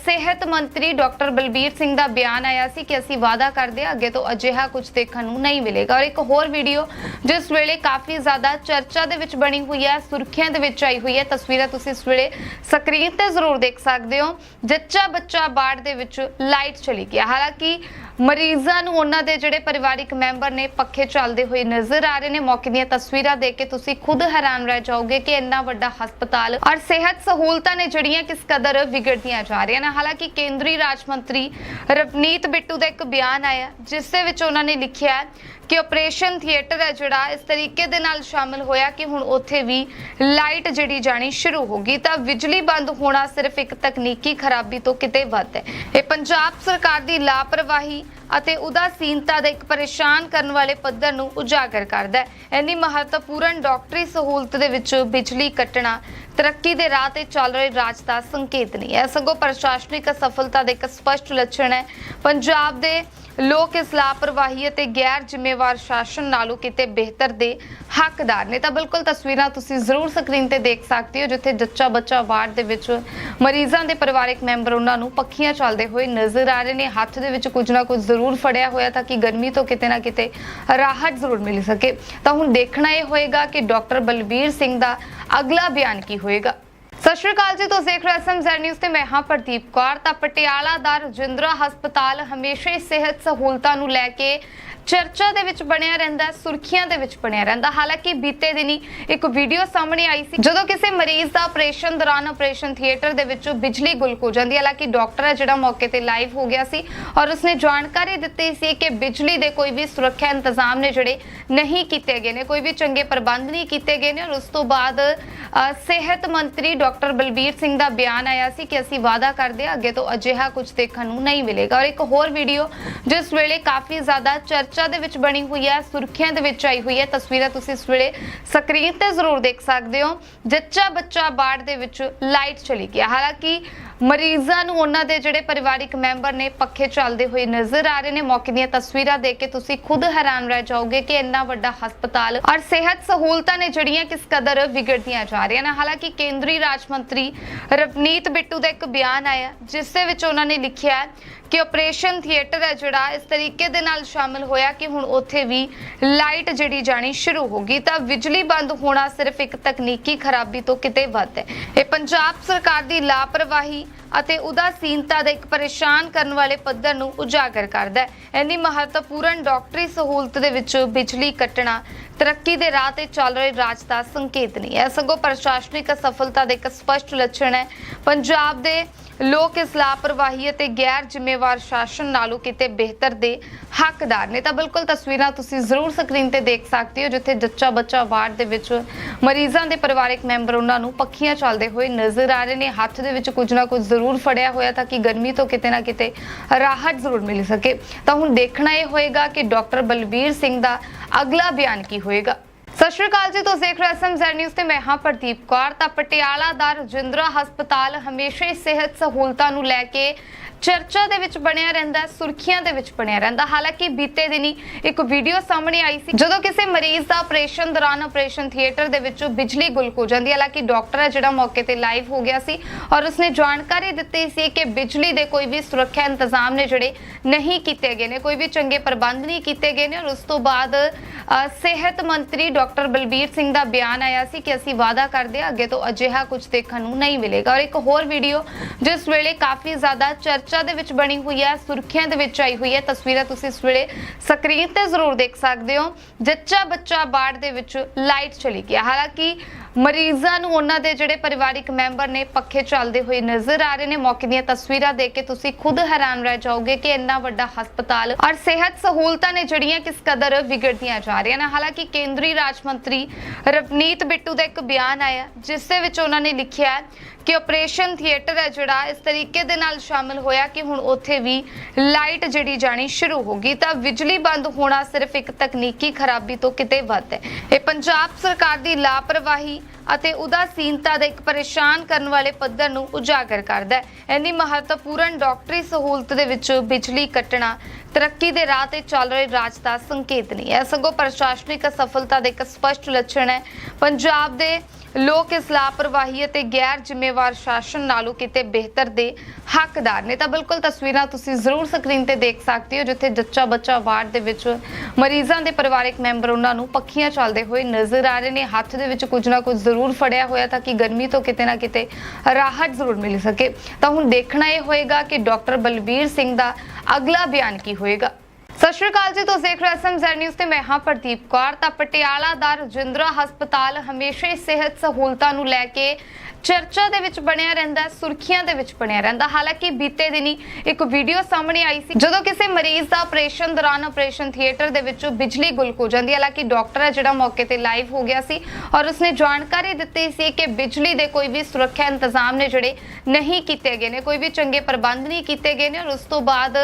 Speaker 1: ਸਿਹਤ ਮੰਤਰੀ ਡਾਕਟਰ ਬਲਬੀਰ ਸਿੰਘ ਦਾ ਬਿਆਨ ਆਇਆ ਸੀ ਕਿ ਅਸੀਂ ਵਾਅਦਾ ਕਰਦੇ ਹਾਂ ਅੱਗੇ ਤੋਂ ਅਜਿਹਾ ਕੁਝ ਦੇਖਣ ਨੂੰ ਨਹੀਂ ਮਿਲੇਗਾ। ਔਰ ਇੱਕ ਹੋਰ ਵੀਡੀਓ ਜਿਸ ਵੇਲੇ ਕਾਫੀ ਜ਼ਿਆਦਾ ਚਰਚਾ ਦੇ ਵਿੱਚ ਬਣੀ ਹੋਈ ਹੈ, ਸੁਰਖੀਆਂ ਦੇ ਵਿੱਚ ਆਈ ਹੋਈ ਹੈ। ਤਸਵੀਰਾਂ ਤੁਸੀਂ ਇਸ ਵੇਲੇ ਸਕਰੀਨ ਤੇ ਜ਼ਰੂਰ ਦੇਖ ਸਕਦੇ ਹੋ। ਜੱਚਾ ਬੱਚਾ ਬਾੜ ਦੇ ਵਿੱਚ ਲਾਈਟ ਚਲੀ ਗਈ ਹਾਲਾਂਕਿ ਮਰੀਜ਼ਾਂ ਨੂੰ ਉਹਨਾਂ ਦੇ ਜਿਹੜੇ ਪਰਿਵਾਰਿਕ ਮੈਂਬਰ ਨੇ ਪੱਖੇ ਚੱਲਦੇ ਹੋਏ ਨਜ਼ਰ ਆ ਰਹੇ ਨੇ। ਮੌਕੇ ਦੀਆਂ ਤਸਵੀਰਾਂ ਦੇਖ ਕੇ ਤੁਸੀਂ ਖੁਦ ਹੈਰਾਨ ਰਹਿ ਜਾਓਗੇ ਕਿ ਇੰਨਾ ਵੱਡਾ ਹਸਪਤਾਲ ਔਰ ਸਿਹਤ ਸਹੂਲਤਾਂ ਨੇ ਜਿਹੜੀਆਂ ਕਿਸ ਕਦਰ ਵਿਗੜਦੀਆਂ ਜਾ ਰਹੀਆਂ ਨੇ। ਹਾਲਾਂਕਿ ਕੇਂਦਰੀ ਰਾਜ ਮੰਤਰੀ ਰਵਨੀਤ ਬਿੱਟੂ ਦਾ ਇੱਕ ਬਿਆਨ ਆਇਆ, ਜਿਸ ਦੇ ਵਿੱਚ ਉਹਨਾਂ ਨੇ ਲਿਖਿਆ ਕਿ ਆਪਰੇਸ਼ਨ ਥੀਏਟਰ ਹੈ ਜਿਹੜਾ, ਇਸ ਤਰੀਕੇ ਦੇ ਨਾਲ ਸ਼ਾਮਲ ਹੋਇਆ ਕਿ ਹੁਣ ਉੱਥੇ ਵੀ ਲਾਈਟ ਜਿਹੜੀ ਜਾਣੀ ਸ਼ੁਰੂ ਹੋ ਗਈ। ਤਾਂ ਬਿਜਲੀ ਬੰਦ ਹੋਣਾ ਸਿਰਫ ਇੱਕ ਤਕਨੀਕੀ ਖਰਾਬੀ ਤੋਂ ਕਿਤੇ ਵੱਧ ਹੈ। ਇਹ ਪੰਜਾਬ ਸਰਕਾਰ ਦੀ ਲਾਪਰਵਾਹੀ ਅਤੇ ਉਦਾਸੀਨਤਾ ਦੇ ਇੱਕ ਪਰੇਸ਼ਾਨ ਕਰਨ ਵਾਲੇ ਪੱਧਰ ਨੂੰ ਉਜਾਗਰ ਕਰਦਾ ਹੈ। ਇੰਨੀ ਮਹੱਤਵਪੂਰਨ ਡਾਕਟਰੀ ਸਹੂਲਤ ਦੇ ਵਿੱਚ ਬਿਜਲੀ ਕੱਟਣਾ ਤਰੱਕੀ ਦੇ ਰਾਹ ਤੇ ਚੱਲ ਰਹੇ ਰਾਜ ਦਾ ਸੰਕੇਤ ਨਹੀਂ ਹੈ। ਸਗੋਂ ਪ੍ਰਸ਼ਾਸਨਿਕ ਅਸਫਲਤਾ ਦਾ ਇੱਕ ਸਪਸ਼ਟ ਲੱਛਣ ਹੈ। ਪੰਜਾਬ ਦੇ ਲੋਕ ਇਸ ਲਾਪਰਵਾਹੀ ਅਤੇ ਗੈਰ ਜ਼ਿੰਮੇਵਾਰ ਸ਼ਾਸਨ ਨਾਲੋਂ ਕਿਤੇ ਬਿਹਤਰ ਦੇ ਹੱਕਦਾਰ ਨੇ। ਤਾਂ ਬਿਲਕੁਲ ਤਸਵੀਰਾਂ ਤੁਸੀਂ ਜ਼ਰੂਰ ਸਕਰੀਨ ਤੇ ਦੇਖ ਸਕਦੇ ਹੋ, ਜਿੱਥੇ ਜੱਚਾ ਬੱਚਾ ਵਾਰਡ ਦੇ ਵਿੱਚ ਮਰੀਜ਼ਾਂ ਦੇ ਪਰਿਵਾਰਕ ਮੈਂਬਰ ਉਹਨਾਂ ਨੂੰ ਪੱਖੀਆਂ ਚੱਲਦੇ ਹੋਏ ਨਜ਼ਰ ਆ ਰਹੇ ਨੇ। ਹੱਥ ਦੇ ਵਿੱਚ ਕੁਝ ਨਾ ਕੁਝ ਜ਼ਰੂਰ ਫੜਿਆ ਹੋਇਆ ਤਾਂ ਕਿ ਗਰਮੀ ਤੋਂ ਕਿਤੇ ਨਾ ਕਿਤੇ ਰਾਹਤ ਜ਼ਰੂਰ ਮਿਲ ਸਕੇ। ਤਾਂ ਹੁਣ ਦੇਖਣਾ ਇਹ ਹੋਏਗਾ ਕਿ ਡਾਕਟਰ ਬਲਬੀਰ ਸਿੰਘ ਦਾ ਅਗਲਾ ਬਿਆਨ ਕੀ ਹੋਏਗਾ? ਸਤਿ ਸ਼੍ਰੀ ਅਕਾਲ ਜੀ, ਤੁਸੀਂ ਦੇਖ ਰਹੇ ਹੋ ਨਿਊਜ਼ ਤੇ ਮੈਂ ਹਾਂ ਪ੍ਰਦੀਪ ਕੌਰ। ਤਾਂ ਪਟਿਆਲਾ ਦਾ ਰਜਿੰਦਰਾ ਹਸਪਤਾਲ ਹਮੇਸ਼ਾ ਹੀ ਸਿਹਤ ਸਹੂਲਤਾਂ ਨੂੰ ਲੈ ਕੇ ਚਰਚਾ ਦੇ ਵਿੱਚ ਬਣਿਆ ਰਹਿੰਦਾ ਹੈ, ਸੁਰਖੀਆਂ ਦੇ ਵਿੱਚ ਬਣਿਆ ਰਹਿੰਦਾ। ਹਾਲਾਂਕਿ ਬੀਤੇ ਦਿਨੀ ਇੱਕ ਵੀਡੀਓ ਸਾਹਮਣੇ ਆਈ ਸੀ। ਜਦੋਂ ਕਿਸੇ ਮਰੀਜ਼ ਦਾ ਆਪਰੇਸ਼ਨ ਦੌਰਾਨ ਆਪਰੇਸ਼ਨ ਥੀਏਟਰ ਦੇ ਵਿੱਚੋਂ ਬਿਜਲੀ ਗੁਲ ਹੋ ਜਾਂਦੀ ਹੈ ਹਾਲਾਂਕਿ ਡਾਕਟਰ ਹੈ ਜਿਹੜਾ ਮੌਕੇ ਤੇ ਲਾਈਵ ਹੋ ਗਿਆ ਸੀ ਔਰ ਉਸਨੇ ਜਾਣਕਾਰੀ ਦਿੱਤੀ ਸੀ ਕਿ ਬਿਜਲੀ ਦੇ ਕੋਈ ਵੀ ਸੁਰੱਖਿਆ ਇੰਤਜ਼ਾਮ ਨੇ ਜਿਹੜੇ ਨਹੀਂ ਕੀਤੇ ਗਏ ਨੇ ਕੋਈ ਵੀ ਚੰਗੇ ਪ੍ਰਬੰਧ ਨਹੀਂ ਕੀਤੇ ਗਏ ਨੇ ਔਰ ਉਸ ਤੋਂ ਬਾਅਦ ਸਿਹਤ ਮੰਤਰੀ ਡਾਕਟਰ ਬਲਬੀਰ ਸਿੰਘ ਦਾ ਬਿਆਨ ਆਇਆ ਸੀ ਕਿ ਅਸੀਂ ਵਾਅਦਾ ਕਰਦੇ ਹਾਂ ਅੱਗੇ ਤੋਂ ਅਜਿਹਾ ਕੁਝ ਦੇਖਣ ਨੂੰ ਨਹੀਂ ਮਿਲੇਗਾ। ਔਰ ਇੱਕ ਹੋਰ ਵੀਡੀਓ ਜਿਸ ਵੇਲੇ ਕਾਫੀ ਜ਼ਿਆਦਾ ਚਰਚਾ ਦੇ ਵਿੱਚ ਬਣੀ ਹੋਈ ਹੈ, ਸੁਰਖੀਆਂ ਦੇ ਵਿੱਚ ਆਈ ਹੋਈ ਹੈ। ਤਸਵੀਰਾਂ ਤੁਸੀਂ ਇਸ ਵੇਲੇ ਸਕਰੀਨ ਤੇ ਜ਼ਰੂਰ ਦੇਖ ਸਕਦੇ ਹੋ। ਜੱਚਾ ਬੱਚਾ ਬਾੜ ਦੇ ਵਿੱਚ ਲਾਈਟ ਚਲੀ ਗਿਆ। ਹਾਲਾਂਕਿ ਮਰੀਜ਼ਾਂ ਨੂੰ ਉਹਨਾਂ ਦੇ ਜਿਹੜੇ ਪਰਿਵਾਰਿਕ ਮੈਂਬਰ ਨੇ ਪੱਖੇ ਚੱਲਦੇ ਹੋਏ ਨਜ਼ਰ ਆ ਰਹੇ ਨੇ। ਮੌਕੇ ਦੀਆਂ ਤਸਵੀਰਾਂ ਦੇਖ ਕੇ ਤੁਸੀਂ ਖੁਦ ਹੈਰਾਨ ਰਹਿ ਜਾਓਗੇ ਕਿ ਇੰਨਾ ਵੱਡਾ ਹਸਪਤਾਲ ਔਰ ਸਿਹਤ ਸਹੂਲਤਾਂ ਨੇ ਜਿਹੜੀਆਂ ਕਿਸ ਕਦਰ ਵਿਗੜਦੀਆਂ ਜਾ ਰਹੀਆਂ ਨੇ। ਹਾਲਾਂਕਿ ਕੇਂਦਰੀ ਰਾਜ ਮੰਤਰੀ ਰਵਨੀਤ ਬਿੱਟੂ ਦਾ ਇੱਕ ਬਿਆਨ ਆਇਆ, ਜਿਸ ਦੇ ਵਿੱਚ ਉਹਨਾਂ ਨੇ ਲਿਖਿਆ ਕਿ ਆਪਰੇਸ਼ਨ ਥੀਏਟਰ ਹੈ ਜਿਹੜਾ, ਇਸ ਤਰੀਕੇ ਦੇ ਨਾਲ ਸ਼ਾਮਲ ਹੋਇਆ ਕਿ ਹੁਣ ਉੱਥੇ ਵੀ ਲਾਈਟ ਜਿਹੜੀ ਜਾਣੀ ਸ਼ੁਰੂ ਹੋ ਗਈ। ਤਾਂ ਬਿਜਲੀ ਬੰਦ ਹੋਣਾ ਸਿਰਫ ਇੱਕ ਤਕਨੀਕੀ ਖਰਾਬੀ ਤੋਂ ਕਿਤੇ ਵੱਧ ਹੈ। ਇਹ ਪੰਜਾਬ ਸਰਕਾਰ ਦੀ ਲਾਪਰਵਾਹੀ ਅਤੇ ਉਦਾਸੀਨਤਾ ਦੇ ਇੱਕ ਪਰੇਸ਼ਾਨ ਕਰਨ ਵਾਲੇ ਪੱਧਰ ਨੂੰ ਉਜਾਗਰ ਕਰਦਾ ਹੈ। ਇੰਨੀ ਮਹੱਤਵਪੂਰਨ ਡਾਕਟਰੀ ਸਹੂਲਤ ਦੇ ਵਿੱਚ ਬਿਜਲੀ ਕੱਟਣਾ ਤਰੱਕੀ ਦੇ ਰਾਹ ਤੇ ਚੱਲ ਰਹੇ ਰਾਜ ਦਾ ਸੰਕੇਤ ਨਹੀਂ ਹੈ। ਸਗੋਂ ਪ੍ਰਸ਼ਾਸਨਿਕ ਅਸਫਲਤਾ ਦਾ ਇੱਕ ਸਪਸ਼ਟ ਲੱਛਣ ਹੈ। ਪੰਜਾਬ ਦੇ ਲੋਕ ਇਸ ਲਾਪਰਵਾਹੀ ਅਤੇ ਗੈਰ ਜ਼ਿੰਮੇਵਾਰ ਸ਼ਾਸਨ ਨਾਲੋਂ ਕਿਤੇ ਬਿਹਤਰ ਦੇ ਹੱਕਦਾਰ ਨੇ। ਤਾਂ ਬਿਲਕੁਲ ਤਸਵੀਰਾਂ ਤੁਸੀਂ ਜ਼ਰੂਰ ਸਕਰੀਨ ਤੇ ਦੇਖ ਸਕਦੇ ਹੋ, ਜਿੱਥੇ ਜੱਚਾ ਬੱਚਾ ਵਾਰਡ ਦੇ ਵਿੱਚ ਮਰੀਜ਼ਾਂ ਦੇ ਪਰਿਵਾਰਕ ਮੈਂਬਰ ਉਹਨਾਂ ਨੂੰ ਪੱਖੀਆਂ ਚੱਲਦੇ ਹੋਏ ਨਜ਼ਰ ਆ ਰਹੇ ਨੇ। ਹੱਥ ਦੇ ਵਿੱਚ ਕੁਝ ਨਾ ਕੁਝ ਜ਼ਰੂਰ ਫੜਿਆ ਹੋਇਆ ਤਾਂ ਕਿ ਗਰਮੀ ਤੋਂ ਕਿਤੇ ਨਾ ਕਿਤੇ ਰਾਹਤ ਜ਼ਰੂਰ ਮਿਲ ਸਕੇ। ਤਾਂ ਹੁਣ ਦੇਖਣਾ ਇਹ ਹੋਏਗਾ ਕਿ ਡਾਕਟਰ ਬਲਬੀਰ ਸਿੰਘ ਦਾ ਅਗਲਾ ਬਿਆਨ ਕੀ ਹੋਏਗਾ? ਸਤਿ ਸ਼੍ਰੀ ਅਕਾਲ ਜੀ, ਤੁਸੀਂ ਦੇਖ ਰਹੇ ਹੋ ਨਿਊਜ਼ ਤੇ ਮੈਂ ਹਾਂ ਪ੍ਰਦੀਪ ਕੌਰ। ਤਾਂ ਪਟਿਆਲਾ ਦਾ ਰਜਿੰਦਰਾ ਹਸਪਤਾਲ ਹਮੇਸ਼ਾ ਹੀ ਸਿਹਤ ਸਹੂਲਤਾਂ ਨੂੰ ਲੈ ਕੇ ਚਰਚਾ ਦੇ ਵਿੱਚ ਬਣਿਆ ਰਹਿੰਦਾ ਹੈ, ਸੁਰਖੀਆਂ ਦੇ ਵਿੱਚ ਬਣਿਆ ਰਹਿੰਦਾ। ਹਾਲਾਂਕਿ ਬੀਤੇ ਦਿਨੀ ਇੱਕ ਵੀਡੀਓ ਸਾਹਮਣੇ ਆਈ ਸੀ। ਜਦੋਂ ਕਿਸੇ ਮਰੀਜ਼ ਦਾ ਆਪਰੇਸ਼ਨ ਦੌਰਾਨ ਆਪਰੇਸ਼ਨ ਥੀਏਟਰ ਦੇ ਵਿੱਚੋਂ ਬਿਜਲੀ ਗੁਲ ਹੋ ਜਾਂਦੀ ਹੈ ਹਾਲਾਂਕਿ ਡਾਕਟਰ ਹੈ ਜਿਹੜਾ ਮੌਕੇ ਤੇ ਲਾਈਵ ਹੋ ਗਿਆ ਸੀ ਔਰ ਉਸਨੇ ਜਾਣਕਾਰੀ ਦਿੱਤੀ ਸੀ ਕਿ ਬਿਜਲੀ ਦੇ ਕੋਈ ਵੀ ਸੁਰੱਖਿਆ ਇੰਤਜ਼ਾਮ ਨੇ ਜਿਹੜੇ ਨਹੀਂ ਕੀਤੇ ਗਏ ਨੇ ਕੋਈ ਵੀ ਚੰਗੇ ਪ੍ਰਬੰਧ ਨਹੀਂ ਕੀਤੇ ਗਏ ਨੇ ਔਰ ਉਸ ਤੋਂ ਬਾਅਦ ਅ, ਸਿਹਤ ਮੰਤਰੀ ਡਾਕਟਰ ਬਲਬੀਰ ਸਿੰਘ ਦਾ ਬਿਆਨ ਆਇਆ ਸੀ ਕਿ ਅਸੀਂ ਵਾਅਦਾ ਕਰਦੇ ਹਾਂ ਅੱਗੇ ਤੋਂ ਅਜਿਹਾ ਕੁਝ ਦੇਖਣ ਨੂੰ ਨਹੀਂ ਮਿਲੇਗਾ। ਔਰ ਇੱਕ ਹੋਰ ਵੀਡੀਓ ਜਿਸ ਵੇਲੇ ਕਾਫੀ ਜ਼ਿਆਦਾ ਚਰਚਾ ਦੇ ਵਿੱਚ ਬਣੀ ਹੋਈ ਹੈ ਸੁਰਖੀਆਂ ਦੇ ਵਿੱਚ ਆਈ ਹੋਈ ਹੈ ਤਸਵੀਰਾਂ ਤੁਸੀਂ ਇਸ ਵੇਲੇ ਸਕਰੀਨ ਤੇ ਜ਼ਰੂਰ ਦੇਖ ਸਕਦੇ ਹੋ। ਜੱਚਾ ਬੱਚਾ ਬਾੜ ਦੇ ਵਿੱਚ ਲਾਈਟ ਚਲੀ ਗਿਆ ਹਾਲਾਂਕਿ ਮਰੀਜ਼ਾਂ ਨੂੰ ਉਹਨਾਂ ਦੇ ਜਿਹੜੇ ਪਰਿਵਾਰਿਕ ਮੈਂਬਰ ਨੇ ਪੱਖੇ ਚੱਲਦੇ ਹੋਏ ਨਜ਼ਰ ਆ ਰਹੇ ਨੇ। ਮੌਕੇ ਦੀਆਂ ਤਸਵੀਰਾਂ ਦੇਖ ਕੇ ਤੁਸੀਂ ਖੁਦ ਹੈਰਾਨ ਰਹਿ ਜਾਓਗੇ ਕਿ ਇੰਨਾ ਵੱਡਾ ਹਸਪਤਾਲ ਔਰ ਸਿਹਤ ਸਹੂਲਤਾਂ ਨੇ ਜਿਹੜੀਆਂ ਕਿਸ ਕਦਰ ਵਿਗੜਦੀਆਂ ਜਾ ਰਹੀਆਂ ਨੇ। ਹਾਲਾਂਕਿ ਕੇਂਦਰੀ ਰਾਜ ਮੰਤਰੀ ਰਵਨੀਤ ਬਿੱਟੂ ਦਾ ਇੱਕ ਬਿਆਨ ਆਇਆ, ਜਿਸ ਦੇ ਵਿੱਚ ਉਹਨਾਂ ਨੇ ਲਿਖਿਆ ਕਿ ਆਪਰੇਸ਼ਨ ਥੀਏਟਰ ਹੈ ਜਿਹੜਾ, ਇਸ ਤਰੀਕੇ ਦੇ ਨਾਲ ਸ਼ਾਮਲ ਹੋਇਆ ਕਿ ਹੁਣ ਉੱਥੇ ਵੀ ਲਾਈਟ ਜਿਹੜੀ ਜਾਣੀ ਸ਼ੁਰੂ ਹੋ ਗਈ। ਤਾਂ ਬਿਜਲੀ ਬੰਦ ਹੋਣਾ ਸਿਰਫ ਇੱਕ ਤਕਨੀਕੀ ਖਰਾਬੀ ਤੋਂ ਕਿਤੇ ਵੱਧ ਹੈ। ਇਹ ਪੰਜਾਬ ਸਰਕਾਰ ਦੀ ਲਾਪਰਵਾਹੀ ਅਤੇ ਉਦਾਸੀਨਤਾ ਦੇ ਇੱਕ ਪਰੇਸ਼ਾਨ ਕਰਨ ਵਾਲੇ ਪੱਧਰ ਨੂੰ ਉਜਾਗਰ ਕਰਦਾ ਹੈ। ਇੰਨੀ ਮਹੱਤਵਪੂਰਨ ਡਾਕਟਰੀ ਸਹੂਲਤ ਦੇ ਵਿੱਚ ਬਿਜਲੀ ਕੱਟਣਾ ਤਰੱਕੀ ਦੇ ਰਾਹ ਤੇ ਚੱਲ ਰਹੇ ਰਾਜ ਦਾ ਸੰਕੇਤ ਨਹੀਂ ਹੈ। ਸਗੋਂ ਪ੍ਰਸ਼ਾਸਨਿਕ ਅਸਫਲਤਾ ਦੇ ਇੱਕ ਸਪਸ਼ਟ ਲੱਛਣ ਹੈ। ਪੰਜਾਬ ਦੇ ਲੋਕ ਇਸ ਲਾਪਰਵਾਹੀ ਅਤੇ ਗੈਰ ਜ਼ਿੰਮੇਵਾਰ ਸ਼ਾਸਨ ਨਾਲੋਂ ਕਿਤੇ ਬਿਹਤਰ ਦੇ ਹੱਕਦਾਰ ਨੇ। ਤਾਂ ਬਿਲਕੁਲ ਤਸਵੀਰਾਂ ਤੁਸੀਂ ਜ਼ਰੂਰ ਸਕਰੀਨ ਤੇ ਦੇਖ ਸਕਦੇ ਹੋ, ਜਿੱਥੇ ਜੱਚਾ ਬੱਚਾ ਵਾਰਡ ਦੇ ਵਿੱਚ ਮਰੀਜ਼ਾਂ ਦੇ ਪਰਿਵਾਰਕ ਮੈਂਬਰ ਉਹਨਾਂ ਨੂੰ ਪੱਖੀਆਂ ਚੱਲਦੇ ਹੋਏ ਨਜ਼ਰ ਆ ਰਹੇ ਨੇ। ਹੱਥ ਦੇ ਵਿੱਚ ਕੁਝ ਨਾ ਕੁਝ ਜ਼ਰੂਰ ਫੜਿਆ ਹੋਇਆ ਤਾਂ ਕਿ ਗਰਮੀ ਤੋਂ ਕਿਤੇ ਨਾ ਕਿਤੇ ਰਾਹਤ ਜ਼ਰੂਰ ਮਿਲ ਸਕੇ। ਤਾਂ ਹੁਣ ਦੇਖਣਾ ਇਹ ਹੋਏਗਾ ਕਿ ਡਾਕਟਰ ਬਲਬੀਰ ਸਿੰਘ ਦਾ ਅਗਲਾ ਬਿਆਨ ਕੀ ਹੋਏਗਾ। ਸਤਿ ਸ਼੍ਰੀ ਅਕਾਲ ਜੀ, ਤੁਸੀਂ ਦੇਖ ਰਹੇ ਹੋ ਨਿਊਜ਼ ਤੇ ਮੈਂ ਹਾਂ ਪ੍ਰਦੀਪ ਕੌਰ। ਤਾਂ ਪਟਿਆਲਾ ਦਾ ਰਜਿੰਦਰਾ ਹਸਪਤਾਲ ਹਮੇਸ਼ਾ ਸਿਹਤ ਸਹੂਲਤਾਂ ਨੂੰ ਲੈ ਕੇ ਚਰਚਾ ਦੇ ਵਿੱਚ ਬਣਿਆ ਰਹਿੰਦਾ ਹੈ, ਸੁਰਖੀਆਂ ਦੇ ਵਿੱਚ ਬਣਿਆ ਰਹਿੰਦਾ। ਹਾਲਾਂਕਿ ਬੀਤੇ ਦਿਨੀ ਇੱਕ ਵੀਡੀਓ ਸਾਹਮਣੇ ਆਈ ਸੀ ਜਦੋਂ ਕਿਸੇ ਮਰੀਜ਼ ਦਾ ਆਪਰੇਸ਼ਨ ਦੌਰਾਨ ਆਪਰੇਸ਼ਨ ਥੀਏਟਰ ਦੇ ਵਿੱਚੋਂ ਬਿਜਲੀ ਗੁਲਕ ਹੋ ਜਾਂਦੀ ਹੈ। ਹਾਲਾਂਕਿ ਡਾਕਟਰ ਹੈ ਜਿਹੜਾ ਮੌਕੇ ਤੇ ਲਾਈਵ ਹੋ ਗਿਆ ਸੀ ਔਰ ਉਸਨੇ ਜਾਣਕਾਰੀ ਦਿੱਤੀ ਸੀ ਕਿ ਬਿਜਲੀ ਦੇ ਕੋਈ ਵੀ ਸੁਰੱਖਿਆ ਇੰਤਜ਼ਾਮ ਨੇ ਜਿਹੜੇ ਨਹੀਂ ਕੀਤੇ ਗਏ ਨੇ ਕੋਈ ਵੀ ਚੰਗੇ ਪ੍ਰਬੰਧ ਨਹੀਂ ਕੀਤੇ ਗਏ ਨੇ ਔਰ ਉਸ ਤੋਂ ਬਾਅਦ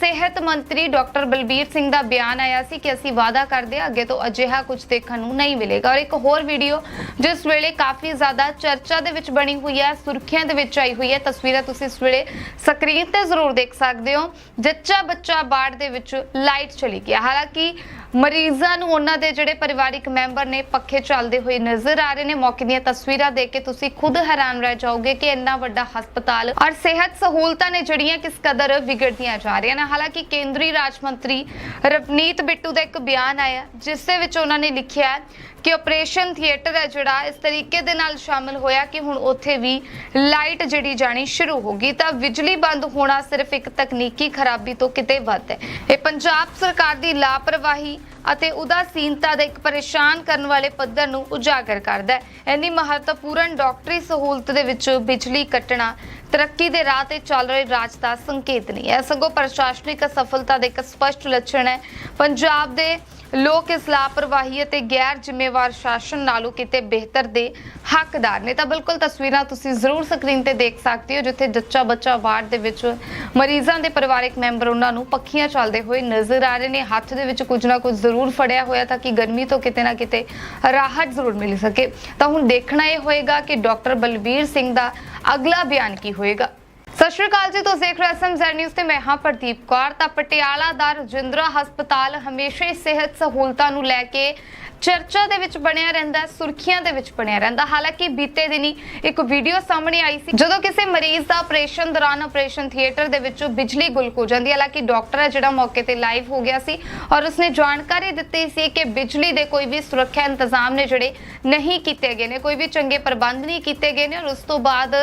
Speaker 1: ਸਿਹਤ ਮੰਤਰੀ ਡਾਕਟਰ ਬਲਬੀਰ ਸਿੰਘ ਦਾ ਬਿਆਨ ਆਇਆ ਸੀ ਕਿ ਅਸੀਂ ਵਾਅਦਾ ਕਰਦੇ ਹਾਂ ਅੱਗੇ ਤੋਂ ਅਜਿਹਾ ਕੁਝ ਦੇਖਣ ਨੂੰ ਨਹੀਂ ਮਿਲੇਗਾ। ਔਰ ਇੱਕ ਹੋਰ ਵੀਡੀਓ ਜਿਸ ਵੇਲੇ ਕਾਫੀ ਜ਼ਿਆਦਾ ਚਰਚਾ ਦੇ ਵਿੱਚ ਬਣੀ ਹੋਈ ਹੈ, ਸੁਰਖੀਆਂ ਦੇ ਵਿੱਚ ਆਈ ਹੋਈ ਹੈ। ਤਸਵੀਰਾਂ ਤੁਸੀਂ ਇਸ ਵੇਲੇ ਸਕਰੀਨ ਤੇ ਜ਼ਰੂਰ ਦੇਖ ਸਕਦੇ ਹੋ। ਜੱਚਾ ਬੱਚਾ ਬਾੜ ਦੇ ਵਿੱਚ ਲਾਈਟ ਚਲੀ ਗਈ ਹਾਲਾਂਕਿ ਮਰੀਜ਼ਾਂ ਨੂੰ ਉਹਨਾਂ ਦੇ ਜਿਹੜੇ ਪਰਿਵਾਰਿਕ ਮੈਂਬਰ ਨੇ ਪੱਖੇ ਚੱਲਦੇ ਹੋਏ ਨਜ਼ਰ ਆ ਰਹੇ ਨੇ। ਮੌਕੇ ਦੀਆਂ ਤਸਵੀਰਾਂ ਦੇਖ ਕੇ ਤੁਸੀਂ ਖੁਦ ਹੈਰਾਨ ਰਹਿ ਜਾਓਗੇ ਕਿ ਇੰਨਾ ਵੱਡਾ ਹਸਪਤਾਲ ਔਰ ਸਿਹਤ ਸਹੂਲਤਾਂ ਨੇ ਜਿਹੜੀਆਂ ਕਿਸ ਕਦਰ ਵਿਗੜਦੀਆਂ ਜਾ ਰਹੀਆਂ ਨੇ। ਹਾਲਾਂਕਿ ਕੇਂਦਰੀ ਰਾਜ ਮੰਤਰੀ ਰਵਨੀਤ ਬਿੱਟੂ ਦਾ ਇੱਕ ਬਿਆਨ ਆਇਆ, ਜਿਸ ਦੇ ਵਿੱਚ ਉਹਨਾਂ ਨੇ ਲਿਖਿਆ ਕਿ ਆਪਰੇਸ਼ਨ ਥੀਏਟਰ ਹੈ ਜਿਹੜਾ ਇਸ ਤਰੀਕੇ ਦੇ ਨਾਲ ਸ਼ਾਮਲ ਹੋਇਆ ਕਿ ਹੁਣ ਉੱਥੇ ਵੀ ਲਾਈਟ ਜਿਹੜੀ ਜਾਣੀ ਸ਼ੁਰੂ ਹੋ ਗਈ। ਤਾਂ ਬਿਜਲੀ ਬੰਦ ਹੋਣਾ ਸਿਰਫ ਇੱਕ ਤਕਨੀਕੀ ਖਰਾਬੀ ਤੋਂ ਕਿਤੇ ਵੱਧ ਹੈ। ਇਹ ਪੰਜਾਬ ਸਰਕਾਰ ਦੀ ਲਾਪਰਵਾਹੀ ਅਤੇ ਉਦਾਸੀਨਤਾ ਦੇ ਇੱਕ ਪਰੇਸ਼ਾਨ ਕਰਨ ਵਾਲੇ ਪੱਧਰ ਨੂੰ ਉਜਾਗਰ ਕਰਦਾ ਹੈ। ਇੰਨੀ ਮਹੱਤਵਪੂਰਨ ਡਾਕਟਰੀ ਸਹੂਲਤ ਦੇ ਵਿੱਚ ਬਿਜਲੀ ਕੱਟਣਾ ਤਰੱਕੀ ਦੇ ਰਾਹ ਤੇ ਚੱਲ ਰਹੇ ਰਾਜ ਦਾ ਸੰਕੇਤ ਨਹੀਂ ਹੈ। ਸਗੋਂ ਪ੍ਰਸ਼ਾਸਨਿਕ ਅਸਫਲਤਾ ਦਾ ਇੱਕ ਸਪਸ਼ਟ ਲੱਛਣ ਹੈ। ਪੰਜਾਬ ਦੇ ਲੋਕ ਇਸ ਲਾਪਰਵਾਹੀ ਅਤੇ ਗੈਰ ਜ਼ਿੰਮੇਵਾਰ ਸ਼ਾਸਨ ਨਾਲੋਂ ਕਿਤੇ ਬਿਹਤਰ ਦੇ ਹੱਕਦਾਰ ਨੇ। ਤਾਂ ਬਿਲਕੁਲ ਤਸਵੀਰਾਂ ਤੁਸੀਂ ਜ਼ਰੂਰ ਸਕਰੀਨ ਤੇ ਦੇਖ ਸਕਦੇ ਹੋ, ਜਿੱਥੇ ਜੱਚਾ ਬੱਚਾ ਵਾਰਡ ਦੇ ਵਿੱਚ ਮਰੀਜ਼ਾਂ ਦੇ ਪਰਿਵਾਰਕ ਮੈਂਬਰ ਉਹਨਾਂ ਨੂੰ ਪੱਖੀਆਂ ਚੱਲਦੇ ਹੋਏ ਨਜ਼ਰ ਆ ਰਹੇ ਨੇ। ਹੱਥ ਦੇ ਵਿੱਚ ਕੁਝ ਨਾ ਕੁਝ ਜ਼ਰੂਰ ਫੜਿਆ ਹੋਇਆ ਤਾਂ ਕਿ ਗਰਮੀ ਤੋਂ ਕਿਤੇ ਨਾ ਕਿਤੇ ਰਾਹਤ ਜ਼ਰੂਰ ਮਿਲ ਸਕੇ। ਤਾਂ ਹੁਣ ਦੇਖਣਾ ਇਹ ਹੋਏਗਾ ਕਿ ਡਾਕਟਰ ਬਲਬੀਰ ਸਿੰਘ ਦਾ ਅਗਲਾ ਬਿਆਨ ਕੀ ਹੋਏਗਾ? ਸਤਿ ਸ਼੍ਰੀ ਅਕਾਲ ਜੀ, ਤੁਸੀਂ ਦੇਖ ਰਹੇ ਹੋ ਐਸਐਮਜ਼ੈਡ ਨਿਊਜ਼ ਤੇ ਮੈਂ ਹਾਂ ਪ੍ਰਦੀਪ ਕੌਰ। ਤਾਂ ਪਟਿਆਲਾ ਦਾ ਰਜਿੰਦਰਾ ਹਸਪਤਾਲ ਹਮੇਸ਼ਾ ਹੀ ਸਿਹਤ ਸਹੂਲਤਾਂ ਨੂੰ ਲੈ ਕੇ ਚਰਚਾ ਦੇ ਵਿੱਚ ਬਣਿਆ ਰਹਿੰਦਾ ਹੈ, ਸੁਰਖੀਆਂ ਦੇ ਵਿੱਚ ਬਣਿਆ ਰਹਿੰਦਾ। ਹਾਲਾਂਕਿ ਬੀਤੇ ਦਿਨੀ ਇੱਕ ਵੀਡੀਓ ਸਾਹਮਣੇ ਆਈ ਸੀ। ਜਦੋਂ ਕਿਸੇ ਮਰੀਜ਼ ਦਾ ਆਪਰੇਸ਼ਨ ਦੌਰਾਨ ਆਪਰੇਸ਼ਨ ਥੀਏਟਰ ਦੇ ਵਿੱਚੋਂ ਬਿਜਲੀ ਗੁਲ ਹੋ ਜਾਂਦੀ ਹੈ ਹਾਲਾਂਕਿ ਡਾਕਟਰ ਹੈ ਜਿਹੜਾ ਮੌਕੇ ਤੇ ਲਾਈਵ ਹੋ ਗਿਆ ਸੀ ਔਰ ਉਸਨੇ ਜਾਣਕਾਰੀ ਦਿੱਤੀ ਸੀ ਕਿ ਬਿਜਲੀ ਦੇ ਕੋਈ ਵੀ ਸੁਰੱਖਿਆ ਇੰਤਜ਼ਾਮ ਨੇ ਜਿਹੜੇ ਨਹੀਂ ਕੀਤੇ ਗਏ ਨੇ ਕੋਈ ਵੀ ਚੰਗੇ ਪ੍ਰਬੰਧ ਨਹੀਂ ਕੀਤੇ ਗਏ ਨੇ ਔਰ ਉਸ ਤੋਂ ਬਾਅਦ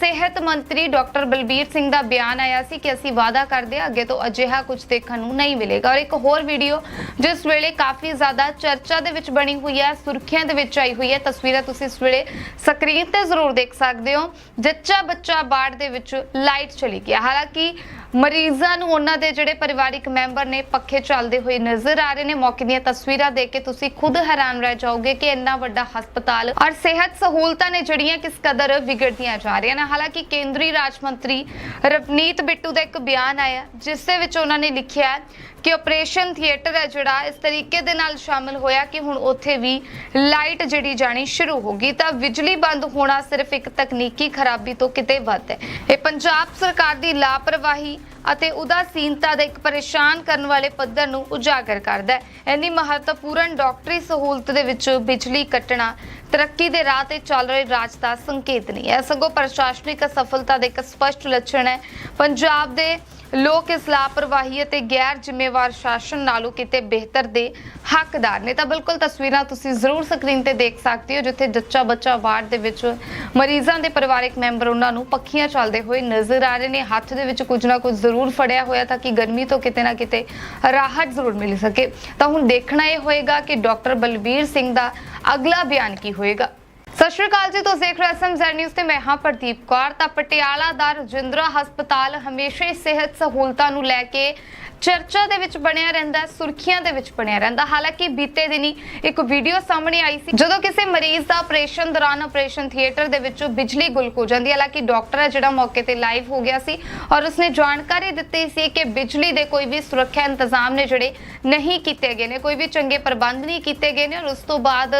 Speaker 1: ਸਿਹਤ ਮੰਤਰੀ ਡਾਕਟਰ ਬਲਬੀਰ ਸਿੰਘ ਦਾ ਬਿਆਨ ਆਇਆ ਸੀ ਕਿ ਅਸੀਂ ਵਾਅਦਾ ਕਰਦੇ ਹਾਂ ਅੱਗੇ ਤੋਂ ਅਜਿਹਾ ਕੁਝ ਦੇਖਣ ਨੂੰ ਨਹੀਂ ਮਿਲੇਗਾ। ਔਰ ਇੱਕ ਹੋਰ ਵੀਡੀਓ ਜਿਸ ਵੇਲੇ ਕਾਫੀ ਜ਼ਿਆਦਾ ਚਰਚਾ ਦੇ ਵਿੱਚ ਬਣੀ ਹੋਈ ਹੈ, ਸੁਰਖੀਆਂ ਦੇ ਵਿੱਚ ਆਈ ਹੋਈ ਹੈ। ਤਸਵੀਰਾਂ ਤੁਸੀਂ ਇਸ ਵੇਲੇ ਸਕਰੀਨ ਤੇ ਜ਼ਰੂਰ ਦੇਖ ਸਕਦੇ ਹੋ। ਜੱਚਾ ਬੱਚਾ ਬਾੜ ਦੇ ਵਿੱਚ ਲਾਈਟ ਚਲੀ ਗਈ ਹਾਲਾਂਕਿ ਮਰੀਜ਼ਾਂ ਨੂੰ ਉਹਨਾਂ ਦੇ ਜਿਹੜੇ ਪਰਿਵਾਰਿਕ ਮੈਂਬਰ ਨੇ ਪੱਖੇ ਚੱਲਦੇ ਹੋਏ ਨਜ਼ਰ ਆ ਰਹੇ ਨੇ। ਮੌਕੇ ਦੀਆਂ ਤਸਵੀਰਾਂ ਦੇਖ ਕੇ ਤੁਸੀਂ ਖੁਦ ਹੈਰਾਨ ਰਹਿ ਜਾਓਗੇ ਕਿ ਇੰਨਾ ਵੱਡਾ ਹਸਪਤਾਲ ਔਰ ਸਿਹਤ ਸਹੂਲਤਾਂ ਨੇ ਜਿਹੜੀਆਂ ਕਿਸ ਕਦਰ ਵਿਗੜਦੀਆਂ ਜਾ ਰਹੀਆਂ ਨੇ। ਹਾਲਾਂਕਿ ਕੇਂਦਰੀ ਰਾਜ ਮੰਤਰੀ ਰਵਨੀਤ ਬਿੱਟੂ ਦਾ ਇੱਕ ਬਿਆਨ ਆਇਆ, ਜਿਸ ਦੇ ਵਿੱਚ ਉਹਨਾਂ ਨੇ ਲਿਖਿਆ ਕਿ ਆਪਰੇਸ਼ਨ ਥੀਏਟਰ ਹੈ ਜਿਹੜਾ ਇਸ ਤਰੀਕੇ ਦੇ ਨਾਲ ਸ਼ਾਮਿਲ ਹੋਇਆ ਕਿ ਹੁਣ ਉੱਥੇ ਵੀ ਲਾਈਟ ਜਿਹੜੀ ਜਾਣੀ ਸ਼ੁਰੂ ਹੋ ਗਈ। ਤਾਂ ਬਿਜਲੀ ਬੰਦ ਹੋਣਾ ਸਿਰਫ ਇੱਕ ਤਕਨੀਕੀ ਖਰਾਬੀ ਤੋਂ ਕਿਤੇ ਵੱਧ ਹੈ। ਇਹ ਪੰਜਾਬ ਸਰਕਾਰ ਦੀ ਲਾਪਰਵਾਹੀ ਅਤੇ ਉਦਾਸੀਨਤਾ ਦੇ ਇੱਕ ਪਰੇਸ਼ਾਨ ਕਰਨ ਵਾਲੇ ਪੱਧਰ ਨੂੰ ਉਜਾਗਰ ਕਰਦਾ ਹੈ। ਇੰਨੀ ਮਹੱਤਵਪੂਰਨ ਡਾਕਟਰੀ ਸਹੂਲਤ ਦੇ ਵਿੱਚ ਬਿਜਲੀ ਕੱਟਣਾ, ਤਰੱਕੀ ਦੇ ਰਾਹ ਤੇ ਚੱਲ ਰਹੇ ਰਾਜ ਦਾ ਸੰਕੇਤ ਨਹੀਂ ਹੈ। ਸਗੋਂ ਪ੍ਰਸ਼ਾਸਨਿਕ ਅਸਫਲਤਾ ਦਾ ਇੱਕ ਸਪਸ਼ਟ ਲੱਛਣ ਹੈ। ਪੰਜਾਬ ਦੇ ਲੋਕ ਇਸ ਲਾਪਰਵਾਹੀ ਅਤੇ ਗੈਰ ਜ਼ਿੰਮੇਵਾਰ ਸ਼ਾਸਨ ਨਾਲੋਂ ਕਿਤੇ ਬਿਹਤਰ ਦੇ ਹੱਕਦਾਰ ਨੇ। ਤਾਂ ਬਿਲਕੁਲ ਤਸਵੀਰਾਂ ਤੁਸੀਂ ਜ਼ਰੂਰ ਸਕਰੀਨ ਤੇ ਦੇਖ ਸਕਦੇ ਹੋ, ਜਿੱਥੇ ਜੱਚਾ ਬੱਚਾ ਵਾਰਡ ਦੇ ਵਿੱਚ ਮਰੀਜ਼ਾਂ ਦੇ ਪਰਿਵਾਰਕ ਮੈਂਬਰ ਉਹਨਾਂ ਨੂੰ ਪੱਖੀਆਂ ਚੱਲਦੇ ਹੋਏ ਨਜ਼ਰ ਆ ਰਹੇ ਨੇ। ਹੱਥ ਦੇ ਵਿੱਚ ਕੁਝ ਨਾ ਕੁਝ ਜ਼ਰੂਰ ਫੜਿਆ ਹੋਇਆ ਤਾਂ ਕਿ ਗਰਮੀ ਤੋਂ ਕਿਤੇ ਨਾ ਕਿਤੇ ਰਾਹਤ ਜ਼ਰੂਰ ਮਿਲ ਸਕੇ। ਤਾਂ ਹੁਣ ਦੇਖਣਾ ਇਹ ਹੋਏਗਾ ਕਿ ਡਾਕਟਰ ਬਲਬੀਰ ਸਿੰਘ ਦਾ ਅਗਲਾ ਬਿਆਨ ਕੀ ਹੋਏਗਾ। ਸਤਿ ਸ਼੍ਰੀ ਅਕਾਲ ਜੀ, ਤੁਸੀਂ ਦੇਖ ਰਹੇ ਹੋ ਐਸਐਮਜ਼ੈਡ ਨਿਊਜ਼ ਤੇ ਮੈਂ ਹਾਂ ਪ੍ਰਦੀਪ ਕੌਰ। ਤਾਂ ਪਟਿਆਲਾ ਦਾ ਰਜਿੰਦਰਾ ਹਸਪਤਾਲ ਹਮੇਸ਼ਾ ਹੀ ਸਿਹਤ ਸਹੂਲਤਾਂ ਨੂੰ ਲੈ ਕੇ ਚਰਚਾ ਦੇ ਵਿੱਚ ਬਣਿਆ ਰਹਿੰਦਾ, ਸੁਰਖੀਆਂ ਦੇ ਵਿੱਚ ਬਣਿਆ ਰਹਿੰਦਾ। ਹਾਲਾਂਕਿ ਬੀਤੇ ਦਿਨੀ ਇੱਕ ਵੀਡੀਓ ਸਾਹਮਣੇ ਆਈ ਸੀ। ਜਦੋਂ ਕਿਸੇ ਮਰੀਜ਼ ਦਾ ਆਪਰੇਸ਼ਨ ਦੌਰਾਨ ਆਪਰੇਸ਼ਨ ਥੀਏਟਰ ਦੇ ਵਿੱਚੋਂ ਬਿਜਲੀ ਗੁਲਕ ਹੋ ਜਾਂਦੀ ਹੈ, ਹਾਲਾਂਕਿ ਡਾਕਟਰ ਹੈ ਜਿਹੜਾ ਮੌਕੇ ਤੇ ਲਾਈਵ ਹੋ ਗਿਆ ਸੀ ਔਰ ਉਸਨੇ ਜਾਣਕਾਰੀ ਦਿੱਤੀ ਸੀ ਕਿ ਬਿਜਲੀ ਦੇ ਕੋਈ ਵੀ ਸੁਰੱਖਿਆ ਇੰਤਜ਼ਾਮ ਨੇ ਜਿਹੜੇ ਨਹੀਂ ਕੀਤੇ ਗਏ ਨੇ, ਕੋਈ ਵੀ ਚੰਗੇ ਪ੍ਰਬੰਧ ਨਹੀਂ ਕੀਤੇ ਗਏ ਨੇ ਔਰ ਉਸ ਤੋਂ ਬਾਅਦ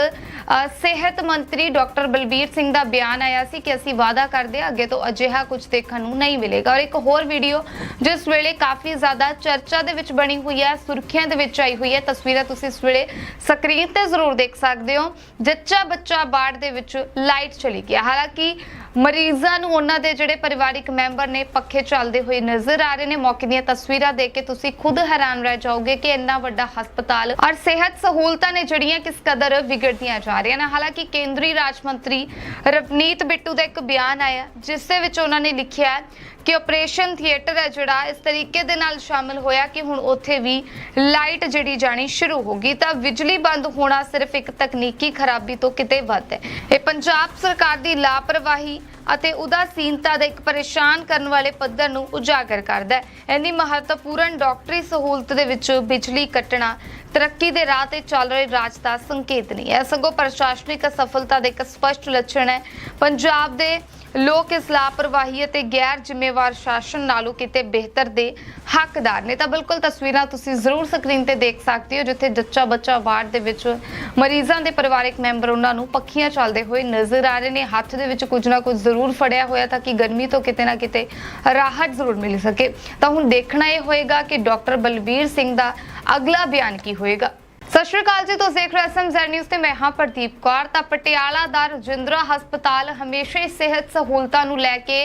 Speaker 1: ਸਿਹਤ ਮੰਤਰੀ ਡਾਕਟਰ ਬਲਬੀਰ ਸਿੰਘ ਦਾ ਬਿਆਨ ਆਇਆ ਸੀ ਕਿ ਅਸੀਂ ਵਾਅਦਾ ਕਰਦੇ ਹਾਂ, ਅੱਗੇ ਤੋਂ ਅਜਿਹਾ ਕੁਝ ਦੇਖਣ ਨੂੰ ਨਹੀਂ ਮਿਲੇਗਾ। ਔਰ ਇੱਕ ਹੋਰ ਵੀਡੀਓ, ਜਿਸ ਵੇਲੇ ਕਾਫੀ ਜ਼ਿਆਦਾ ਚਰਚਾ ਦੇ ਵਿੱਚ ਬਣੀ ਹੋਈ ਹੈ, ਸੁਰਖੀਆਂ ਦੇ ਵਿੱਚ ਆਈ ਹੋਈ ਹੈ, ਤਸਵੀਰਾਂ ਤੁਸੀਂ ਇਸ ਵੇਲੇ ਸਕਰੀਨ ਤੇ ਜ਼ਰੂਰ ਦੇਖ ਸਕਦੇ ਹੋ। ਜੱਚਾ ਬੱਚਾ ਬਾੜ ਦੇ ਵਿੱਚ ਲਾਈਟ ਚਲੀ ਗਿਆ ਹਾਲਾਂਕਿ ਮਰੀਜ਼ਾਂ ਨੂੰ ਉਹਨਾਂ ਦੇ ਜਿਹੜੇ ਪਰਿਵਾਰਿਕ ਮੈਂਬਰ ਨੇ ਪੱਖੇ ਚੱਲਦੇ ਹੋਏ ਨਜ਼ਰ ਆ ਰਹੇ ਨੇ। ਮੌਕੇ ਦੀਆਂ ਤਸਵੀਰਾਂ ਦੇਖ ਕੇ ਤੁਸੀਂ ਖੁਦ ਹੈਰਾਨ ਰਹਿ ਜਾਓਗੇ ਕਿ ਇੰਨਾ ਵੱਡਾ ਹਸਪਤਾਲ ਔਰ ਸਿਹਤ ਸਹੂਲਤਾਂ ਨੇ ਜਿਹੜੀਆਂ ਕਿਸ ਕਦਰ ਵਿਗੜਦੀਆਂ ਜਾ ਰਹੀਆਂ ਨੇ। ਹਾਲਾਂਕਿ ਕੇਂਦਰੀ ਰਾਜ ਮੰਤਰੀ ਰਵਨੀਤ ਬਿੱਟੂ ਦਾ ਇੱਕ ਬਿਆਨ ਆਇਆ, ਜਿਸ ਦੇ ਵਿੱਚ ਉਹਨਾਂ ਨੇ ਲਿਖਿਆ ਕਿ ਆਪਰੇਸ਼ਨ ਥੀਏਟਰ ਹੈ ਜਿਹੜਾ, ਇਸ ਤਰੀਕੇ ਦੇ ਨਾਲ ਸ਼ਾਮਲ ਹੋਇਆ ਕਿ ਹੁਣ ਉੱਥੇ ਵੀ ਲਾਈਟ ਜਿਹੜੀ ਜਾਣੀ ਸ਼ੁਰੂ ਹੋ ਗਈ। ਤਾਂ ਬਿਜਲੀ ਬੰਦ ਹੋਣਾ ਸਿਰਫ ਇੱਕ ਤਕਨੀਕੀ ਖਰਾਬੀ ਤੋਂ ਕਿਤੇ ਵੱਧ ਹੈ। ਇਹ ਪੰਜਾਬ ਸਰਕਾਰ ਦੀ ਲਾਪਰਵਾਹੀ ਅਤੇ ਉਦਾਸੀਨਤਾ ਦਾ ਇੱਕ ਪਰੇਸ਼ਾਨ ਕਰਨ ਵਾਲੇ ਪੱਧਰ ਨੂੰ ਉਜਾਗਰ ਕਰਦਾ ਹੈ। ਇੰਨੀ ਮਹੱਤਵਪੂਰਨ ਡਾਕਟਰੀ ਸਹੂਲਤ ਦੇ ਵਿੱਚ ਬਿਜਲੀ ਕੱਟਣਾ, ਤਰੱਕੀ ਦੇ ਰਾਹ ਤੇ ਚੱਲ ਰਹੇ ਰਾਜ ਦਾ ਸੰਕੇਤ ਨਹੀਂ ਹੈ। ਸਗੋਂ ਪ੍ਰਸ਼ਾਸਨਿਕ ਅਸਫਲਤਾ ਦੇ ਇੱਕ ਸਪਸ਼ਟ ਲੱਛਣ ਹੈ। ਪੰਜਾਬ ਦੇ ਲੋਕ ਇਸ ਲਾਪਰਵਾਹੀ ਅਤੇ ਗੈਰ ਜ਼ਿੰਮੇਵਾਰ ਸ਼ਾਸਨ ਨਾਲੋਂ ਕਿਤੇ ਬਿਹਤਰ ਦੇ ਹੱਕਦਾਰ ਨੇ। ਤਾਂ ਬਿਲਕੁਲ ਤਸਵੀਰਾਂ ਤੁਸੀਂ ਜ਼ਰੂਰ ਸਕਰੀਨ ਤੇ ਦੇਖ ਸਕਦੇ ਹੋ, ਜਿੱਥੇ ਜੱਚਾ ਬੱਚਾ ਵਾਰਡ ਦੇ ਵਿੱਚ ਮਰੀਜ਼ਾਂ ਦੇ ਪਰਿਵਾਰਕ ਮੈਂਬਰ ਉਹਨਾਂ ਨੂੰ ਪੱਖੀਆਂ ਚੱਲਦੇ ਹੋਏ ਨਜ਼ਰ ਆ ਰਹੇ ਨੇ। ਹੱਥ ਦੇ ਵਿੱਚ ਕੁਝ ਨਾ ਕੁਝ ਜ਼ਰੂਰ ਫੜਿਆ ਹੋਇਆ ਤਾਂ ਕਿ ਗਰਮੀ ਤੋਂ ਕਿਤੇ ਨਾ ਕਿਤੇ ਰਾਹਤ ਜ਼ਰੂਰ ਮਿਲ ਸਕੇ। ਤਾਂ ਹੁਣ ਦੇਖਣਾ ਇਹ ਹੋਏਗਾ ਕਿ ਡਾਕਟਰ ਬਲਬੀਰ ਸਿੰਘ ਦਾ ਅਗਲਾ ਬਿਆਨ ਕੀ ਹੋਏਗਾ। ਸਤਿ ਸ਼੍ਰੀ ਅਕਾਲ ਜੀ, ਤੁਸੀਂ ਦੇਖ ਰਹੇ ਐਸਐਮਜ਼ੈਡ ਨਿਊਜ਼ ਤੇ ਮੈਂ ਹਾਂ ਪ੍ਰਦੀਪ ਕੌਰ। ਤਾਂ ਪਟਿਆਲਾ ਦਾ ਰਜਿੰਦਰਾ ਹਸਪਤਾਲ ਹਮੇਸ਼ਾ ਹੀ ਸਿਹਤ ਸਹੂਲਤਾਂ ਨੂੰ ਲੈ ਕੇ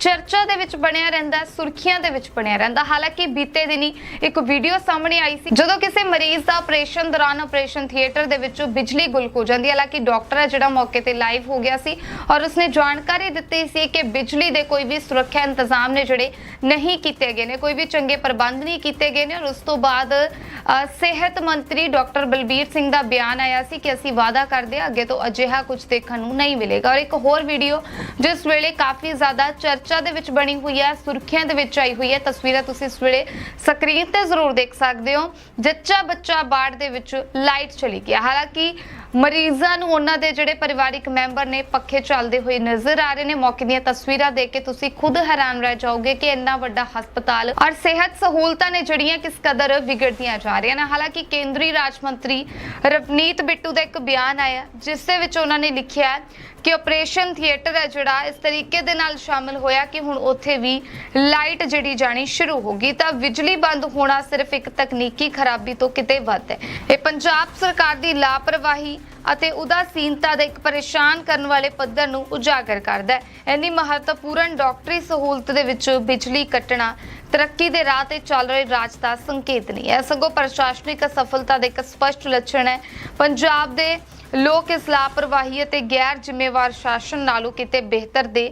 Speaker 1: ਚਰਚਾ ਦੇ ਵਿੱਚ ਬਣਿਆ ਰਹਿੰਦਾ ਹੈ, ਸੁਰਖੀਆਂ ਦੇ ਵਿੱਚ ਬਣਿਆ ਰਹਿੰਦਾ। ਹਾਲਾਂਕਿ ਬੀਤੇ ਦਿਨੀ ਇੱਕ ਵੀਡੀਓ ਸਾਹਮਣੇ ਆਈ ਸੀ। ਜਦੋਂ ਕਿਸੇ ਮਰੀਜ਼ ਦਾ ਆਪਰੇਸ਼ਨ ਦੌਰਾਨ ਆਪਰੇਸ਼ਨ ਥੀਏਟਰ ਦੇ ਵਿੱਚੋਂ ਬਿਜਲੀ ਗੁਲ ਹੋ ਜਾਂਦੀ ਹੈ ਹਾਲਾਂਕਿ ਡਾਕਟਰ ਹੈ ਜਿਹੜਾ ਮੌਕੇ ਤੇ ਲਾਈਵ ਹੋ ਗਿਆ ਸੀ ਔਰ ਉਸਨੇ ਜਾਣਕਾਰੀ ਦਿੱਤੀ ਸੀ ਕਿ ਬਿਜਲੀ ਦੇ ਕੋਈ ਵੀ ਸੁਰੱਖਿਆ ਇੰਤਜ਼ਾਮ ਨੇ ਜਿਹੜੇ ਨਹੀਂ ਕੀਤੇ ਗਏ ਨੇ ਕੋਈ ਵੀ ਚੰਗੇ ਪ੍ਰਬੰਧ ਨਹੀਂ ਕੀਤੇ ਗਏ ਨੇ ਔਰ ਉਸ ਤੋਂ ਬਾਅਦ ਸਿਹਤ ਮੰਤਰੀ ਡਾਕਟਰ ਬਲਬੀਰ ਸਿੰਘ ਦਾ ਬਿਆਨ ਆਇਆ ਸੀ ਕਿ ਅਸੀਂ ਵਾਅਦਾ ਕਰਦੇ ਹਾਂ ਅੱਗੇ ਤੋਂ ਅਜਿਹਾ ਕੁਝ ਦੇਖਣ ਨੂੰ ਨਹੀਂ ਮਿਲੇਗਾ। ਔਰ ਇੱਕ ਹੋਰ ਵੀਡੀਓ ਜਿਸ ਵੇਲੇ ਕਾਫੀ ਜ਼ਿਆਦਾ ਚਰਚਾ ਦੇ ਵਿੱਚ ਬਣੀ ਹੋਈ ਹੈ ਸੁਰਖੀਆਂ ਦੇ ਵਿੱਚ ਆਈ ਹੋਈ ਹੈ ਤਸਵੀਰਾਂ ਤੁਸੀਂ ਇਸ ਵੇਲੇ ਸਕਰੀਨ ਤੇ ਜ਼ਰੂਰ ਦੇਖ ਸਕਦੇ ਹੋ। ਜੱਚਾ ਬੱਚਾ ਬਾੜ ਦੇ ਵਿੱਚ ਲਾਈਟ ਚਲੀ ਗਿਆ ਹਾਲਾਂਕਿ ਮਰੀਜ਼ਾਂ ਨੂੰ ਉਹਨਾਂ ਦੇ ਜਿਹੜੇ ਪਰਿਵਾਰਿਕ ਮੈਂਬਰ ਨੇ ਪੱਖੇ ਚੱਲਦੇ ਹੋਏ ਨਜ਼ਰ ਆ ਰਹੇ ਨੇ। ਮੌਕੇ ਦੀਆਂ ਤਸਵੀਰਾਂ ਦੇਖ ਕੇ ਤੁਸੀਂ ਖੁਦ ਹੈਰਾਨ ਰਹਿ ਜਾਓਗੇ ਕਿ ਇੰਨਾ ਵੱਡਾ ਹਸਪਤਾਲ ਔਰ ਸਿਹਤ ਸਹੂਲਤਾਂ ਨੇ ਜਿਹੜੀਆਂ ਕਿਸ ਕਦਰ ਵਿਗੜਦੀਆਂ ਜਾ ਰਹੀਆਂ ਨੇ। ਹਾਲਾਂਕਿ ਕੇਂਦਰੀ ਰਾਜ ਮੰਤਰੀ ਰਵਨੀਤ ਬਿੱਟੂ ਦਾ ਇੱਕ ਬਿਆਨ ਆਇਆ, ਜਿਸ ਦੇ ਵਿੱਚ ਉਹਨਾਂ ਨੇ ਲਿਖਿਆ ਕਿ ਆਪਰੇਸ਼ਨ ਥੀਏਟਰ ਹੈ ਜਿਹੜਾ, ਇਸ ਤਰੀਕੇ ਦੇ ਨਾਲ ਸ਼ਾਮਲ ਹੋਇਆ ਕਿ ਹੁਣ ਉੱਥੇ ਵੀ ਲਾਈਟ ਜਿਹੜੀ ਜਾਣੀ ਸ਼ੁਰੂ ਹੋ ਗਈ। ਤਾਂ ਬਿਜਲੀ ਬੰਦ ਹੋਣਾ ਸਿਰਫ ਇੱਕ ਤਕਨੀਕੀ ਖਰਾਬੀ ਤੋਂ ਕਿਤੇ ਵੱਧ ਹੈ। ਇਹ ਪੰਜਾਬ ਸਰਕਾਰ ਦੀ ਲਾਪਰਵਾਹੀ ਅਤੇ ਉਦਾਸੀਨਤਾ ਦਾ ਇੱਕ ਪਰੇਸ਼ਾਨ ਕਰਨ ਵਾਲੇ ਪੱਧਰ ਨੂੰ ਉਜਾਗਰ ਕਰਦਾ ਹੈ। ਇੰਨੀ ਮਹੱਤਵਪੂਰਨ ਡਾਕਟਰੀ ਸਹੂਲਤ ਦੇ ਵਿੱਚ ਬਿਜਲੀ ਕੱਟਣਾ, ਤਰੱਕੀ ਦੇ ਰਾਹ ਤੇ ਚੱਲ ਰਹੇ ਰਾਜ ਦਾ ਸੰਕੇਤ ਨਹੀਂ ਹੈ। ਸਗੋਂ ਪ੍ਰਸ਼ਾਸਨਿਕ ਅਸਫਲਤਾ ਦੇ ਇੱਕ ਸਪਸ਼ਟ ਲੱਛਣ ਹੈ। ਪੰਜਾਬ ਦੇ ਲੋਕ ਇਸ ਲਾਪਰਵਾਹੀ ਅਤੇ ਗੈਰ ਜ਼ਿੰਮੇਵਾਰ ਸ਼ਾਸਨ ਨਾਲੋਂ ਕਿਤੇ ਬਿਹਤਰ ਦੇ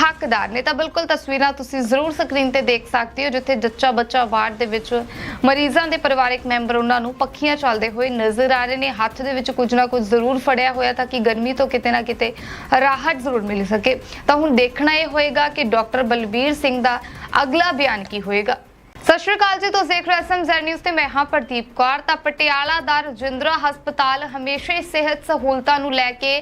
Speaker 1: ਹੱਕਦਾਰ ਨੇ ਤਾਂ ਬਿਲਕੁਲ ਤਸਵੀਰਾਂ ਤੁਸੀਂ ਜ਼ਰੂਰ ਸਕਰੀਨ ਤੇ ਦੇਖ ਸਕਦੇ ਹੋ, ਜਿੱਥੇ ਜੱਚਾ ਬੱਚਾ ਵਾਰਡ ਦੇ ਵਿੱਚ ਮਰੀਜ਼ਾਂ ਦੇ ਪਰਿਵਾਰਕ ਮੈਂਬਰ ਉਹਨਾਂ ਨੂੰ ਪੱਖੀਆਂ ਚੱਲਦੇ ਹੋਏ ਨਜ਼ਰ ਆ ਰਹੇ ਨੇ। ਹੱਥ ਦੇ ਵਿੱਚ ਕੁਝ ਨਾ ਕੁਝ ਜ਼ਰੂਰ ਫੜਿਆ ਹੋਇਆ ਤਾਂ ਕਿ ਗਰਮੀ ਤੋਂ ਕਿਤੇ ਨਾ ਕਿਤੇ ਰਾਹਤ ਜ਼ਰੂਰ ਮਿਲ ਸਕੇ। ਤਾਂ ਹੁਣ ਦੇਖਣਾ ਇਹ ਹੋਏਗਾ ਕਿ ਡਾਕਟਰ ਬਲਬੀਰ ਸਿੰਘ ਦਾ ਅਗਲਾ ਬਿਆਨ ਕੀ ਹੋਏਗਾ। ਸਤਿ ਸ਼੍ਰੀ ਅਕਾਲ ਜੀ, ਤੁਸੀਂ ਦੇਖ ਰਹੇ ਐਸਐਮਜ਼ੈਡ ਨਿਊਜ਼ ਤੇ ਮੈਂ ਹਾਂ ਪ੍ਰਦੀਪ ਕੌਰ। ਤਾਂ ਪਟਿਆਲਾ ਦਾ ਰਜਿੰਦਰਾ ਹਸਪਤਾਲ ਹਮੇਸ਼ਾ ਹੀ ਸਿਹਤ ਸਹੂਲਤਾਂ ਨੂੰ ਲੈ ਕੇ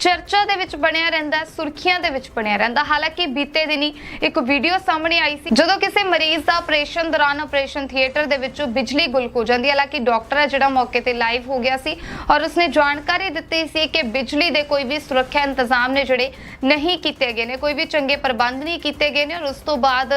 Speaker 1: ਚਰਚਾ ਦੇ ਵਿੱਚ ਬਣਿਆ ਰਹਿੰਦਾ ਹੈ, ਸੁਰਖੀਆਂ ਦੇ ਵਿੱਚ ਬਣਿਆ ਰਹਿੰਦਾ। ਹਾਲਾਂਕਿ ਬੀਤੇ ਦਿਨੀ ਇੱਕ ਵੀਡੀਓ ਸਾਹਮਣੇ ਆਈ ਸੀ। ਜਦੋਂ ਕਿਸੇ ਮਰੀਜ਼ ਦਾ ਆਪਰੇਸ਼ਨ ਦੌਰਾਨ ਆਪਰੇਸ਼ਨ ਥੀਏਟਰ ਦੇ ਵਿੱਚੋਂ ਬਿਜਲੀ ਗੁਲਕ ਹੋ ਜਾਂਦੀ ਹੈ ਹਾਲਾਂਕਿ ਡਾਕਟਰ ਹੈ ਜਿਹੜਾ ਮੌਕੇ ਤੇ ਲਾਈਵ ਹੋ ਗਿਆ ਸੀ ਔਰ ਉਸਨੇ ਜਾਣਕਾਰੀ ਦਿੱਤੀ ਸੀ ਕਿ ਬਿਜਲੀ ਦੇ ਕੋਈ ਵੀ ਸੁਰੱਖਿਆ ਇੰਤਜ਼ਾਮ ਨੇ ਜਿਹੜੇ ਨਹੀਂ ਕੀਤੇ ਗਏ ਨੇ ਕੋਈ ਵੀ ਚੰਗੇ ਪ੍ਰਬੰਧ ਨਹੀਂ ਕੀਤੇ ਗਏ ਨੇ ਔਰ ਉਸ ਤੋਂ ਬਾਅਦ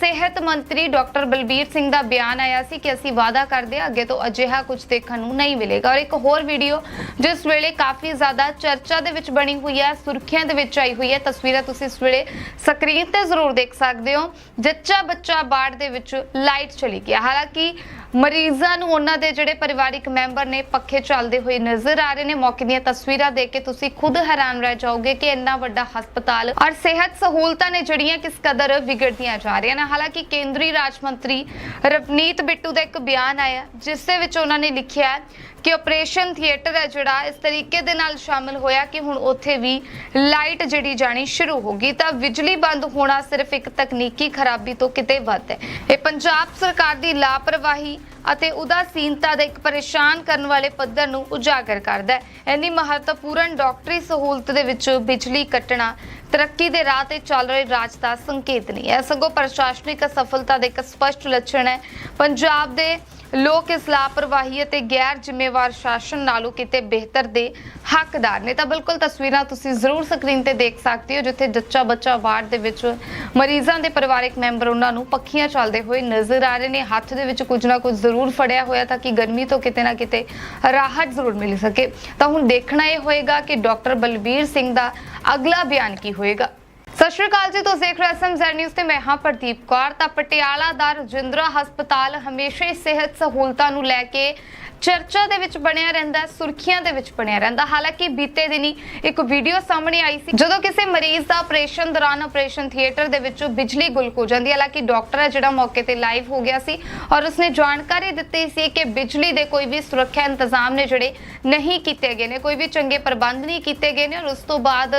Speaker 1: ਸਿਹਤ ਮੰਤਰੀ ਡਾਕਟਰ ਬਲਬੀਰ ਸਿੰਘ ਦਾ ਬਿਆਨ ਆਇਆ ਸੀ ਕਿ ਅਸੀਂ ਵਾਅਦਾ ਕਰਦੇ ਹਾਂ ਅੱਗੇ ਤੋਂ ਅਜਿਹਾ ਕੁਝ ਦੇਖਣ ਨੂੰ ਨਹੀਂ ਮਿਲੇਗਾ। ਔਰ ਇੱਕ ਹੋਰ ਵੀਡੀਓ ਜਿਸ ਵੇਲੇ ਕਾਫੀ ਜ਼ਿਆਦਾ ਚਰਚਾ ਦੇ ਵਿੱਚ ਬਣੀ ਹੋਈ ਹੈ, ਸੁਰਖੀਆਂ ਦੇ ਵਿੱਚ ਆਈ ਹੋਈ ਹੈ। ਤਸਵੀਰਾਂ ਤੁਸੀਂ ਇਸ ਵੇਲੇ ਸਕਰੀਨ ਤੇ ਜ਼ਰੂਰ ਦੇਖ ਸਕਦੇ ਹੋ। ਜੱਚਾ ਬੱਚਾ ਬਾੜ ਦੇ ਵਿੱਚ ਲਾਈਟ ਚਲੀ ਗਿਆ। ਹਾਲਾਂਕਿ ਮਰੀਜ਼ਾਂ ਨੂੰ ਉਹਨਾਂ ਦੇ ਜਿਹੜੇ ਪਰਿਵਾਰਿਕ ਮੈਂਬਰ ਨੇ ਪੱਖੇ ਚੱਲਦੇ ਹੋਏ ਨਜ਼ਰ ਆ ਰਹੇ ਨੇ। ਮੌਕੇ ਦੀਆਂ ਤਸਵੀਰਾਂ ਦੇਖ ਕੇ ਤੁਸੀਂ ਖੁਦ ਹੈਰਾਨ ਰਹਿ ਜਾਓਗੇ ਕਿ ਇੰਨਾ ਵੱਡਾ ਹਸਪਤਾਲ ਔਰ ਸਿਹਤ ਸਹੂਲਤਾਂ ਨੇ ਜਿਹੜੀਆਂ ਕਿਸ ਕਦਰ ਵਿਗੜਦੀਆਂ ਜਾ ਰਹੀਆਂ ਨੇ। ਹਾਲਾਂਕਿ ਕੇਂਦਰੀ ਰਾਜ ਮੰਤਰੀ ਰਵਨੀਤ ਬਿੱਟੂ ਦਾ ਇੱਕ ਬਿਆਨ ਆਇਆ, ਜਿਸ ਦੇ ਵਿੱਚ ਉਹਨਾਂ ਨੇ ਲਿਖਿਆ ਕਿ ਆਪਰੇਸ਼ਨ ਥੀਏਟਰ ਹੈ ਜਿਹੜਾ, ਇਸ ਤਰੀਕੇ ਦੇ ਨਾਲ ਸ਼ਾਮਲ ਹੋਇਆ ਕਿ ਹੁਣ ਉੱਥੇ ਵੀ ਲਾਈਟ ਜਿਹੜੀ ਜਾਣੀ ਸ਼ੁਰੂ ਹੋ ਗਈ। ਤਾਂ ਬਿਜਲੀ ਬੰਦ ਹੋਣਾ ਸਿਰਫ ਇੱਕ ਤਕਨੀਕੀ ਖਰਾਬੀ ਤੋਂ ਕਿਤੇ ਵੱਧ ਹੈ। ਇਹ ਪੰਜਾਬ ਸਰਕਾਰ ਦੀ ਲਾਪਰਵਾਹੀ ਅਤੇ ਉਦਾਸੀਨਤਾ ਦੇ ਇੱਕ ਪਰੇਸ਼ਾਨ ਕਰਨ ਵਾਲੇ ਪੱਧਰ ਨੂੰ ਉਜਾਗਰ ਕਰਦਾ ਹੈ। ਇੰਨੀ ਮਹੱਤਵਪੂਰਨ ਡਾਕਟਰੀ ਸਹੂਲਤ ਦੇ ਵਿੱਚ ਬਿਜਲੀ ਕੱਟਣਾ ਤਰੱਕੀ ਦੇ ਰਾਹ ਤੇ ਚੱਲ ਰਹੇ ਰਾਜ ਦਾ ਸੰਕੇਤ ਨਹੀਂ ਹੈ। ਸਗੋਂ ਪ੍ਰਸ਼ਾਸਨਿਕ ਅਸਫਲਤਾ ਦਾ ਇੱਕ ਸਪਸ਼ਟ ਲੱਛਣ ਹੈ। ਪੰਜਾਬ ਦੇ ਲੋਕ ਇਸ ਲਾਪਰਵਾਹੀ ਅਤੇ ਗੈਰ ਜ਼ਿੰਮੇਵਾਰ ਸ਼ਾਸਨ ਨਾਲੋਂ ਕਿਤੇ ਬਿਹਤਰ ਦੇ ਹੱਕਦਾਰ ਨੇ। ਤਾਂ ਬਿਲਕੁਲ ਤਸਵੀਰਾਂ ਤੁਸੀਂ ਜ਼ਰੂਰ ਸਕਰੀਨ ਤੇ ਦੇਖ ਸਕਦੇ ਹੋ, ਜਿੱਥੇ ਜੱਚਾ ਬੱਚਾ ਵਾਰਡ ਦੇ ਵਿੱਚ ਮਰੀਜ਼ਾਂ ਦੇ ਪਰਿਵਾਰਕ ਮੈਂਬਰ ਉਹਨਾਂ ਨੂੰ ਪੱਖੀਆਂ ਚੱਲਦੇ ਹੋਏ ਨਜ਼ਰ ਆ ਰਹੇ ਨੇ। ਹੱਥ ਦੇ ਵਿੱਚ ਕੁਝ ਨਾ ਕੁਝ ਜ਼ਰੂਰ ਫੜਿਆ ਹੋਇਆ ਤਾਂ ਕਿ ਗਰਮੀ ਤੋਂ ਕਿਤੇ ਨਾ ਕਿਤੇ ਰਾਹਤ ਜ਼ਰੂਰ ਮਿਲ ਸਕੇ। ਤਾਂ ਹੁਣ ਦੇਖਣਾ ਇਹ ਹੋਏਗਾ ਕਿ ਡਾਕਟਰ ਬਲਬੀਰ ਸਿੰਘ ਦਾ ਅਗਲਾ ਬਿਆਨ ਕੀ ਹੋਏਗਾ? ਸਤਿ ਸ਼੍ਰੀ ਅਕਾਲ ਜੀ, ਤੁਸੀਂ ਦੇਖ ਰਹੇ ਐਸਐਮਜ਼ੈਡ ਨਿਊਜ਼ ਤੇ ਮੈਂ ਹਾਂ ਪ੍ਰਦੀਪ ਕੌਰ। ਤਾਂ ਪਟਿਆਲਾ ਦਾ ਰਜਿੰਦਰਾ ਹਸਪਤਾਲ ਹਮੇਸ਼ਾ ਹੀ ਸਿਹਤ ਸਹੂਲਤਾਂ ਨੂੰ ਲੈ ਕੇ ਚਰਚਾ ਦੇ ਵਿੱਚ ਬਣਿਆ ਰਹਿੰਦਾ ਹੈ, ਸੁਰਖੀਆਂ ਦੇ ਵਿੱਚ ਬਣਿਆ ਰਹਿੰਦਾ। ਹਾਲਾਂਕਿ ਬੀਤੇ ਦਿਨੀ ਇੱਕ ਵੀਡੀਓ ਸਾਹਮਣੇ ਆਈ ਸੀ ਜਦੋਂ ਕਿਸੇ ਮਰੀਜ਼ ਦਾ ਆਪਰੇਸ਼ਨ ਦੌਰਾਨ ਆਪਰੇਸ਼ਨ ਥੀਏਟਰ ਦੇ ਵਿੱਚੋਂ ਬਿਜਲੀ ਗੁਲਕ ਹੋ ਜਾਂਦੀ ਹੈ। ਹਾਲਾਂਕਿ ਡਾਕਟਰ ਹੈ ਜਿਹੜਾ ਮੌਕੇ ਤੇ ਲਾਈਵ ਹੋ ਗਿਆ ਸੀ ਔਰ ਉਸਨੇ ਜਾਣਕਾਰੀ ਦਿੱਤੀ ਸੀ ਕਿ ਬਿਜਲੀ ਦੇ ਕੋਈ ਵੀ ਸੁਰੱਖਿਆ ਇੰਤਜ਼ਾਮ ਨੇ ਜਿਹੜੇ ਨਹੀਂ ਕੀਤੇ ਗਏ ਨੇ ਕੋਈ ਵੀ ਚੰਗੇ ਪ੍ਰਬੰਧ ਨਹੀਂ ਕੀਤੇ ਗਏ ਨੇ ਔਰ ਉਸ ਤੋਂ ਬਾਅਦ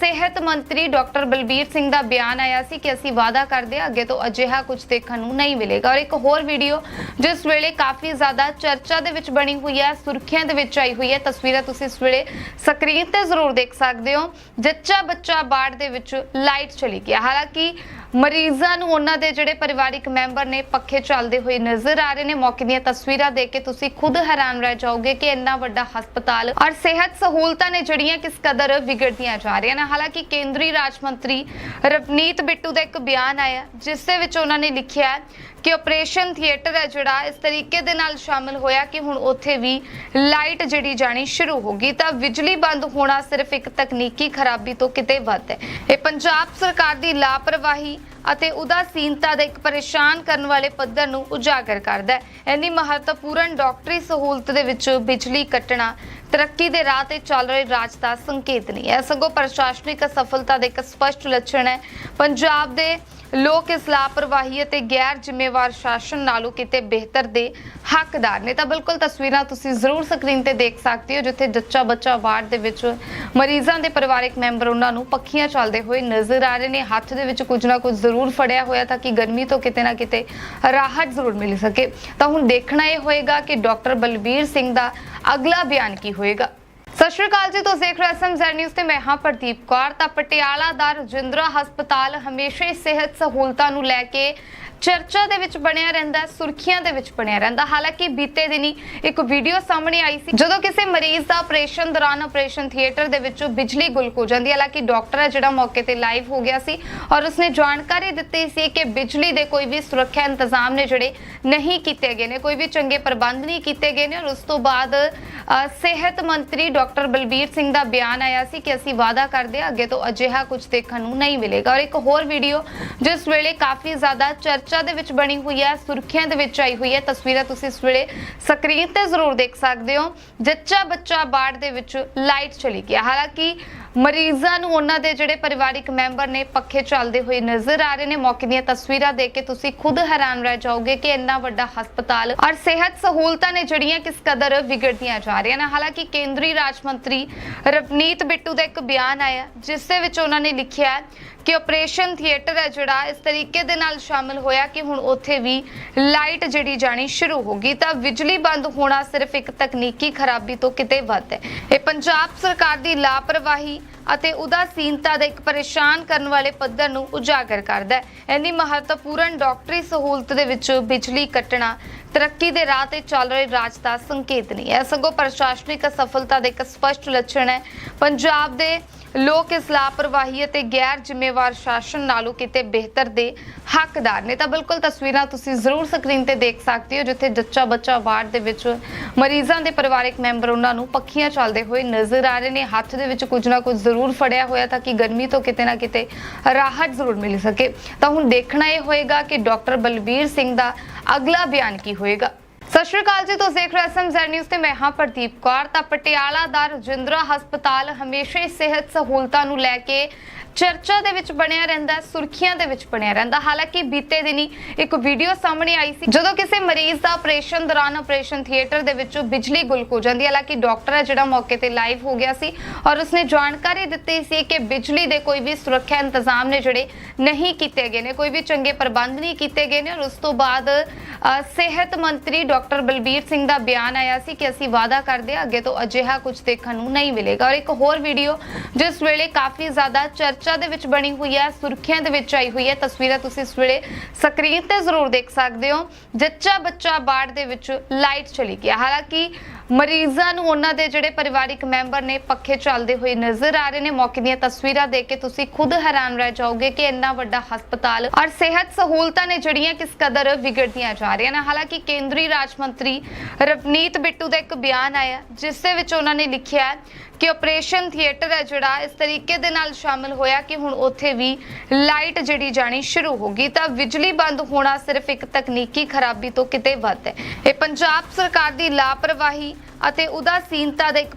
Speaker 1: ਸਿਹਤ ਮੰਤਰੀ ਡਾਕਟਰ ਬਲਬੀਰ ਸਿੰਘ ਦਾ ਬਿਆਨ ਆਇਆ ਸੀ ਕਿ ਅਸੀਂ ਵਾਅਦਾ ਕਰਦੇ ਹਾਂ ਅੱਗੇ ਤੋਂ ਅਜਿਹਾ ਕੁਝ ਦੇਖਣ ਨੂੰ ਨਹੀਂ ਮਿਲੇਗਾ। ਔਰ ਇੱਕ ਹੋਰ ਵੀਡੀਓ ਜਿਸ ਵੇਲੇ ਕਾਫੀ ਜ਼ਿਆਦਾ ਚਰਚਾ ਦੇ ਵਿੱਚ ਬਣੀ ਹੋਈ ਹੈ, ਸੁਰਖੀਆਂ ਦੇ ਵਿੱਚ ਆਈ ਹੋਈ ਹੈ। ਤਸਵੀਰਾਂ ਤੁਸੀਂ ਇਸ ਵੇਲੇ ਸਕਰੀਨ ਤੇ ਜ਼ਰੂਰ ਦੇਖ ਸਕਦੇ ਹੋ। ਜੱਚਾ ਬੱਚਾ ਬਾੜ ਦੇ ਵਿੱਚ ਲਾਈਟ ਚਲੀ ਗਿਆ। ਹਾਲਾਂਕਿ ਮਰੀਜ਼ਾਂ ਨੂੰ ਉਹਨਾਂ ਦੇ ਜਿਹੜੇ ਪਰਿਵਾਰਿਕ ਮੈਂਬਰ ਨੇ ਪੱਖੇ ਚੱਲਦੇ ਹੋਏ ਨਜ਼ਰ ਆ ਰਹੇ ਨੇ। ਮੌਕੇ ਦੀਆਂ ਤਸਵੀਰਾਂ ਦੇਖ ਕੇ ਤੁਸੀਂ ਖੁਦ ਹੈਰਾਨ ਰਹਿ ਜਾਓਗੇ ਕਿ ਇੰਨਾ ਵੱਡਾ ਹਸਪਤਾਲ ਔਰ ਸਿਹਤ ਸਹੂਲਤਾਂ ਨੇ ਜਿਹੜੀਆਂ ਕਿਸ ਕਦਰ ਵਿਗੜਦੀਆਂ ਜਾ ਰਹੀਆਂ ਨੇ। ਹਾਲਾਂਕਿ ਕੇਂਦਰੀ ਰਾਜ ਮੰਤਰੀ ਰਵਨੀਤ ਬਿੱਟੂ ਦਾ ਇੱਕ ਬਿਆਨ ਆਇਆ, ਜਿਸ ਦੇ ਵਿੱਚ ਉਹਨਾਂ ਨੇ ਲਿਖਿਆ ਕਿ ਆਪਰੇਸ਼ਨ ਥੀਏਟਰ ਹੈ ਜਿਹੜਾ, ਇਸ ਤਰੀਕੇ ਦੇ ਨਾਲ ਸ਼ਾਮਲ ਹੋਇਆ ਕਿ ਹੁਣ ਉੱਥੇ ਵੀ ਲਾਈਟ ਜਿਹੜੀ ਜਾਣੀ ਸ਼ੁਰੂ ਹੋ ਗਈ। ਤਾਂ ਬਿਜਲੀ ਬੰਦ ਹੋਣਾ ਸਿਰਫ ਇੱਕ ਤਕਨੀਕੀ ਖਰਾਬੀ ਤੋਂ ਕਿਤੇ ਵੱਧ ਹੈ। ਇਹ ਪੰਜਾਬ ਸਰਕਾਰ ਦੀ ਲਾਪਰਵਾਹੀ ਅਤੇ ਉਦਾਸੀਨਤਾ ਦੇ ਇੱਕ ਪਰੇਸ਼ਾਨ ਕਰਨ ਵਾਲੇ ਪੱਧਰ ਨੂੰ ਉਜਾਗਰ ਕਰਦਾ ਹੈ। ਇੰਨੀ ਮਹੱਤਵਪੂਰਨ ਡਾਕਟਰੀ ਸਹੂਲਤ ਦੇ ਵਿੱਚ ਬਿਜਲੀ ਕੱਟਣਾ, ਤਰੱਕੀ ਦੇ ਰਾਹ ਤੇ ਚੱਲ ਰਹੇ ਰਾਜ ਦਾ ਸੰਕੇਤ ਨਹੀਂ ਹੈ। ਸਗੋਂ ਪ੍ਰਸ਼ਾਸਨਿਕ ਅਸਫਲਤਾ ਦੇ ਇੱਕ ਸਪਸ਼ਟ ਲੱਛਣ ਹੈ। ਪੰਜਾਬ ਦੇ ਲੋਕ ਇਸ ਲਾਪਰਵਾਹੀ ਅਤੇ ਗੈਰ ਜ਼ਿੰਮੇਵਾਰ ਸ਼ਾਸਨ ਨਾਲੋਂ ਕਿਤੇ ਬਿਹਤਰ ਦੇ ਹੱਕਦਾਰ ਨੇ। ਤਾਂ ਬਿਲਕੁਲ ਤਸਵੀਰਾਂ ਤੁਸੀਂ ਜ਼ਰੂਰ ਸਕਰੀਨ ਤੇ ਦੇਖ ਸਕਦੇ ਹੋ, ਜਿੱਥੇ ਜੱਚਾ ਬੱਚਾ ਵਾਰਡ ਦੇ ਵਿੱਚ ਮਰੀਜ਼ਾਂ ਦੇ ਪਰਿਵਾਰਕ ਮੈਂਬਰ ਉਹਨਾਂ ਨੂੰ ਪੱਖੀਆਂ ਚੱਲਦੇ ਹੋਏ ਨਜ਼ਰ ਆ ਰਹੇ ਨੇ। ਹੱਥ ਦੇ ਵਿੱਚ ਕੁਝ ਨਾ ਕੁਝ ਜ਼ਰੂਰ ਫੜਿਆ ਹੋਇਆ ਤਾਂ ਕਿ ਗਰਮੀ ਤੋਂ ਕਿਤੇ ਨਾ ਕਿਤੇ ਰਾਹਤ ਜ਼ਰੂਰ ਮਿਲ ਸਕੇ। ਤਾਂ ਹੁਣ ਦੇਖਣਾ ਇਹ ਹੋਏਗਾ ਕਿ ਡਾਕਟਰ ਬਲਬੀਰ ਸਿੰਘ ਦਾ ਅਗਲਾ ਬਿਆਨ ਕੀ ਹੋਏਗਾ। ਸਤਿ ਸ਼੍ਰੀ ਅਕਾਲ ਜੀ, ਤੁਸੀਂ ਦੇਖ ਰਹੇ ਐਸਐਮਜ਼ੈਡ ਨਿਊਜ਼ ਤੇ ਮੈਂ ਹਾਂ ਪ੍ਰਦੀਪ ਕੌਰ। ਤਾਂ ਪਟਿਆਲਾ ਦਾ ਰਜਿੰਦਰਾ ਹਸਪਤਾਲ ਹਮੇਸ਼ਾ ਹੀ ਸਿਹਤ ਸਹੂਲਤਾਂ ਨੂੰ ਲੈ ਕੇ ਚਰਚਾ ਦੇ ਵਿੱਚ ਬਣਿਆ ਰਹਿੰਦਾ, ਸੁਰਖੀਆਂ ਦੇ ਵਿੱਚ ਬਣਿਆ ਰਹਿੰਦਾ। ਹਾਲਾਂਕਿ ਬੀਤੇ ਦਿਨੀ ਇੱਕ ਵੀਡੀਓ ਸਾਹਮਣੇ ਆਈ ਸੀ, ਜਦੋਂ ਕਿਸੇ ਮਰੀਜ਼ ਦਾ ਆਪਰੇਸ਼ਨ ਦੌਰਾਨ ਆਪਰੇਸ਼ਨ ਥੀਏਟਰ ਦੇ ਵਿੱਚੋਂ ਬਿਜਲੀ ਗੁਲਕ ਹੋ ਜਾਂਦੀ ਹੈ। ਹਾਲਾਂਕਿ ਡਾਕਟਰ ਹੈ, ਜਿਹੜਾ ਮੌਕੇ ਤੇ ਲਾਈਵ ਹੋ ਗਿਆ ਸੀ ਔਰ ਉਸਨੇ ਜਾਣਕਾਰੀ ਦਿੱਤੀ ਸੀ ਕਿ ਬਿਜਲੀ ਦੇ ਕੋਈ ਵੀ ਸੁਰੱਖਿਆ ਇੰਤਜ਼ਾਮ ਨੇ ਜਿਹੜੇ ਨਹੀਂ ਕੀਤੇ ਗਏ ਨੇ, ਕੋਈ ਵੀ ਚੰਗੇ ਪ੍ਰਬੰਧ ਨਹੀਂ ਕੀਤੇ ਗਏ ਨੇ ਔਰ ਉਸ ਤੋਂ ਬਾਅਦ ਸਿਹਤ ਮੰਤਰੀ ਡਾਕਟਰ ਬਲਬੀਰ ਸਿੰਘ ਦਾ ਬਿਆਨ ਆਇਆ ਸੀ ਕਿ ਅਸੀਂ ਵਾਅਦਾ ਕਰਦੇ ਹਾਂ, ਅੱਗੇ ਤੋਂ ਅਜਿਹਾ ਕੁਝ ਦੇਖਣ ਨੂੰ ਨਹੀਂ ਮਿਲੇਗਾ। ਔਰ ਇੱਕ ਹੋਰ ਵੀਡੀਓ, ਜਿਸ ਵੇਲੇ ਕਾਫੀ ਜ਼ਿਆਦਾ ਚਰਚਾ ਦੇ ਵਿੱਚ ਬਣੀ ਹੋਈ ਹੈ, ਸੁਰਖੀਆਂ ਦੇ ਵਿੱਚ ਆਈ ਹੋਈ ਹੈ, ਤਸਵੀਰਾਂ ਤੁਸੀਂ ਇਸ ਵੇਲੇ ਸਕਰੀਨ ਤੇ ਜ਼ਰੂਰ ਦੇਖ ਸਕਦੇ ਹੋ। ਜੱਚਾ ਬੱਚਾ ਬਾੜ ਦੇ ਵਿੱਚ ਲਾਈਟ ਚਲੀ ਗਿਆ ਹਾਲਾਂਕਿ ਮਰੀਜ਼ਾਂ ਨੂੰ ਉਹਨਾਂ ਦੇ ਜਿਹੜੇ ਪਰਿਵਾਰਿਕ ਮੈਂਬਰ ਨੇ ਪੱਖੇ ਚੱਲਦੇ ਹੋਏ ਨਜ਼ਰ ਆ ਰਹੇ ਨੇ। ਮੌਕੇ ਦੀਆਂ ਤਸਵੀਰਾਂ ਦੇਖ ਕੇ ਤੁਸੀਂ ਖੁਦ ਹੈਰਾਨ ਰਹਿ ਜਾਓਗੇ ਕਿ ਇੰਨਾ ਵੱਡਾ ਹਸਪਤਾਲ ਔਰ ਸਿਹਤ ਸਹੂਲਤਾਂ ਨੇ ਜਿਹੜੀਆਂ ਕਿਸ ਕਦਰ ਵਿਗੜਦੀਆਂ ਜਾ ਰਹੀਆਂ ਨੇ। ਹਾਲਾਂਕਿ ਕੇਂਦਰੀ ਰਾਜ ਮੰਤਰੀ ਰਵਨੀਤ ਬਿੱਟੂ ਦਾ ਇੱਕ ਬਿਆਨ ਆਇਆ, ਜਿਸ ਦੇ ਵਿੱਚ ਉਹਨਾਂ ਨੇ ਲਿਖਿਆ ਕਿ ਆਪਰੇਸ਼ਨ ਥੀਏਟਰ ਹੈ ਜਿਹੜਾ, ਇਸ ਤਰੀਕੇ ਦੇ ਨਾਲ ਸ਼ਾਮਲ ਹੋਇਆ ਕਿ ਹੁਣ ਉੱਥੇ ਵੀ ਲਾਈਟ ਜਿਹੜੀ ਜਾਣੀ ਸ਼ੁਰੂ ਹੋ ਗਈ। ਤਾਂ ਬਿਜਲੀ ਬੰਦ ਹੋਣਾ ਸਿਰਫ ਇੱਕ ਤਕਨੀਕੀ ਖਰਾਬੀ ਤੋਂ ਕਿਤੇ ਵੱਧ ਹੈ। ਇਹ ਪੰਜਾਬ ਸਰਕਾਰ ਦੀ ਲਾਪਰਵਾਹੀ ਅਤੇ ਉਦਾਸੀਨਤਾ ਦੇ ਇੱਕ ਪਰੇਸ਼ਾਨ ਕਰਨ ਵਾਲੇ ਪੱਧਰ ਨੂੰ ਉਜਾਗਰ ਕਰਦਾ ਹੈ। ਇੰਨੀ ਮਹੱਤਵਪੂਰਨ ਡਾਕਟਰੀ ਸਹੂਲਤ ਦੇ ਵਿੱਚ ਬਿਜਲੀ ਕੱਟਣਾ, ਤਰੱਕੀ ਦੇ ਰਾਹ ਤੇ ਚੱਲ ਰਹੇ ਰਾਜ ਦਾ ਸੰਕੇਤ ਨਹੀਂ ਹੈ। ਸਗੋਂ ਪ੍ਰਸ਼ਾਸਨਿਕ ਅਸਫਲਤਾ ਦੇ ਇੱਕ ਸਪਸ਼ਟ ਲੱਛਣ ਹੈ। ਪੰਜਾਬ ਦੇ ਲੋਕ ਇਸ ਲਾਪਰਵਾਹੀ ਅਤੇ ਗੈਰ ਜ਼ਿੰਮੇਵਾਰ ਸ਼ਾਸਨ ਨਾਲੋਂ ਕਿਤੇ ਬਿਹਤਰ ਦੇ ਹੱਕਦਾਰ ਨੇ। ਤਾਂ ਬਿਲਕੁਲ ਤਸਵੀਰਾਂ ਤੁਸੀਂ ਜ਼ਰੂਰ ਸਕਰੀਨ ਤੇ ਦੇਖ ਸਕਦੇ ਹੋ, ਜਿੱਥੇ ਜੱਚਾ ਬੱਚਾ ਵਾਰਡ ਦੇ ਵਿੱਚ ਮਰੀਜ਼ਾਂ ਦੇ ਪਰਿਵਾਰਕ ਮੈਂਬਰ ਉਹਨਾਂ ਨੂੰ ਪੱਖੀਆਂ ਚੱਲਦੇ ਹੋਏ ਨਜ਼ਰ ਆ ਰਹੇ ਨੇ। ਹੱਥ ਦੇ ਵਿੱਚ ਕੁਝ ਨਾ ਕੁਝ ਜ਼ਰੂਰ ਫੜਿਆ ਹੋਇਆ ਤਾਂ ਕਿ ਗਰਮੀ ਤੋਂ ਕਿਤੇ ਨਾ ਕਿਤੇ ਰਾਹਤ ਜ਼ਰੂਰ ਮਿਲ ਸਕੇ। ਤਾਂ ਹੁਣ ਦੇਖਣਾ ਇਹ ਹੋਏਗਾ ਕਿ ਡਾਕਟਰ ਬਲਬੀਰ ਸਿੰਘ ਦਾ ਅਗਲਾ ਬਿਆਨ ਕੀ ਹੋਏਗਾ। ਸਤਿ ਸ਼੍ਰੀ ਅਕਾਲ ਜੀ, ਤੁਸੀਂ ਦੇਖ ਰਹੇ ਹੋ ਐਸਐਮਜ਼ੈਡ ਨਿਊਜ਼ ਤੇ ਮੈਂ ਹਾਂ ਪ੍ਰਦੀਪ ਕੌਰ। ਤਾਂ ਪਟਿਆਲਾ ਦਾ ਰਜਿੰਦਰਾ ਹਸਪਤਾਲ ਹਮੇਸ਼ਾ ਹੀ ਸਿਹਤ ਸਹੂਲਤਾਂ ਨੂੰ ਲੈ ਕੇ ਚਰਚਾ ਦੇ ਵਿੱਚ ਬਣਿਆ ਰਹਿੰਦਾ ਹੈ, ਸੁਰਖੀਆਂ ਦੇ ਵਿੱਚ ਬਣਿਆ ਰਹਿੰਦਾ। ਹਾਲਾਂਕਿ ਬੀਤੇ ਦਿਨੀ ਇੱਕ ਵੀਡੀਓ ਸਾਹਮਣੇ ਆਈ ਸੀ। ਜਦੋਂ ਕਿਸੇ ਮਰੀਜ਼ ਦਾ ਆਪਰੇਸ਼ਨ ਦੌਰਾਨ ਆਪਰੇਸ਼ਨ ਥੀਏਟਰ ਦੇ ਵਿੱਚੋਂ ਬਿਜਲੀ ਗੁਲ ਹੋ ਜਾਂਦੀ ਹੈ ਹਾਲਾਂਕਿ ਡਾਕਟਰ ਹੈ ਜਿਹੜਾ ਮੌਕੇ ਤੇ ਲਾਈਵ ਹੋ ਗਿਆ ਸੀ ਔਰ ਉਸਨੇ ਜਾਣਕਾਰੀ ਦਿੱਤੀ ਸੀ ਕਿ ਬਿਜਲੀ ਦੇ ਕੋਈ ਵੀ ਸੁਰੱਖਿਆ ਇੰਤਜ਼ਾਮ ਨੇ ਜਿਹੜੇ ਨਹੀਂ ਕੀਤੇ ਗਏ ਨੇ ਕੋਈ ਵੀ ਚੰਗੇ ਪ੍ਰਬੰਧ ਨਹੀਂ ਕੀਤੇ ਗਏ ਨੇ ਔਰ ਉਸ ਤੋਂ ਬਾਅਦ ਅ, ਸਿਹਤ ਮੰਤਰੀ ਡਾਕਟਰ ਬਲਬੀਰ ਸਿੰਘ ਦਾ ਬਿਆਨ ਆਇਆ ਸੀ ਕਿ ਅਸੀਂ ਵਾਅਦਾ ਕਰਦੇ ਹਾਂ ਅੱਗੇ ਤੋਂ ਅਜਿਹਾ ਕੁਝ ਦੇਖਣ ਨੂੰ ਨਹੀਂ ਮਿਲੇਗਾ। ਔਰ ਇੱਕ ਹੋਰ ਵੀਡੀਓ ਜਿਸ ਵੇਲੇ ਕਾਫੀ ਜ਼ਿਆਦਾ ਚਰਚਾ ਦੇ ਵਿੱਚ ਬਣੀ ਹੋਈ ਹੈ ਸੁਰਖੀਆਂ ਦੇ ਵਿੱਚ ਆਈ ਹੋਈ ਹੈ ਤਸਵੀਰਾਂ ਤੁਸੀਂ ਇਸ ਵੇਲੇ ਸਕਰੀਨ ਤੇ ਜ਼ਰੂਰ ਦੇਖ ਸਕਦੇ ਹੋ। ਜੱਚਾ ਬੱਚਾ ਬਾੜ ਦੇ ਵਿੱਚ ਲਾਈਟ ਚਲੀ ਗਿਆ ਹਾਲਾਂਕਿ ਮਰੀਜ਼ਾਂ ਨੂੰ ਉਹਨਾਂ ਦੇ ਜਿਹੜੇ ਪਰਿਵਾਰਿਕ ਮੈਂਬਰ ਨੇ ਪੱਖੇ ਚੱਲਦੇ ਹੋਏ ਨਜ਼ਰ ਆ ਰਹੇ ਨੇ। ਮੌਕੇ ਦੀਆਂ ਤਸਵੀਰਾਂ ਦੇਖ ਕੇ ਤੁਸੀਂ ਖੁਦ ਹੈਰਾਨ ਰਹਿ ਜਾਓਗੇ ਕਿ ਇੰਨਾ ਵੱਡਾ ਹਸਪਤਾਲ ਔਰ ਸਿਹਤ ਸਹੂਲਤਾਂ ਨੇ ਜਿਹੜੀਆਂ ਕਿਸ ਕਦਰ ਵਿਗੜਦੀਆਂ ਜਾ ਰਹੀਆਂ ਨੇ। ਹਾਲਾਂਕਿ ਕੇਂਦਰੀ ਰਾਜ ਮੰਤਰੀ ਰਵਨੀਤ ਬਿੱਟੂ ਦਾ ਇੱਕ ਬਿਆਨ ਆਇਆ, ਜਿਸ ਦੇ ਵਿੱਚ ਉਹਨਾਂ ਨੇ ਲਿਖਿਆ ਕਿ ਆਪਰੇਸ਼ਨ ਥੀਏਟਰ ਹੈ ਜਿਹੜਾ, ਇਸ ਤਰੀਕੇ ਦੇ ਨਾਲ ਸ਼ਾਮਲ ਹੋਇਆ ਕਿ ਹੁਣ ਉੱਥੇ ਵੀ ਲਾਈਟ ਜਿਹੜੀ ਜਾਣੀ ਸ਼ੁਰੂ ਹੋ ਗਈ। ਤਾਂ ਬਿਜਲੀ ਬੰਦ ਹੋਣਾ ਸਿਰਫ ਇੱਕ ਤਕਨੀਕੀ ਖਰਾਬੀ ਤੋਂ ਕਿਤੇ ਵੱਧ ਹੈ। ਇਹ ਪੰਜਾਬ ਸਰਕਾਰ ਦੀ ਲਾਪਰਵਾਹੀ ਅਤੇ ਉਦਾਸੀਨਤਾ ਦਾ ਇੱਕ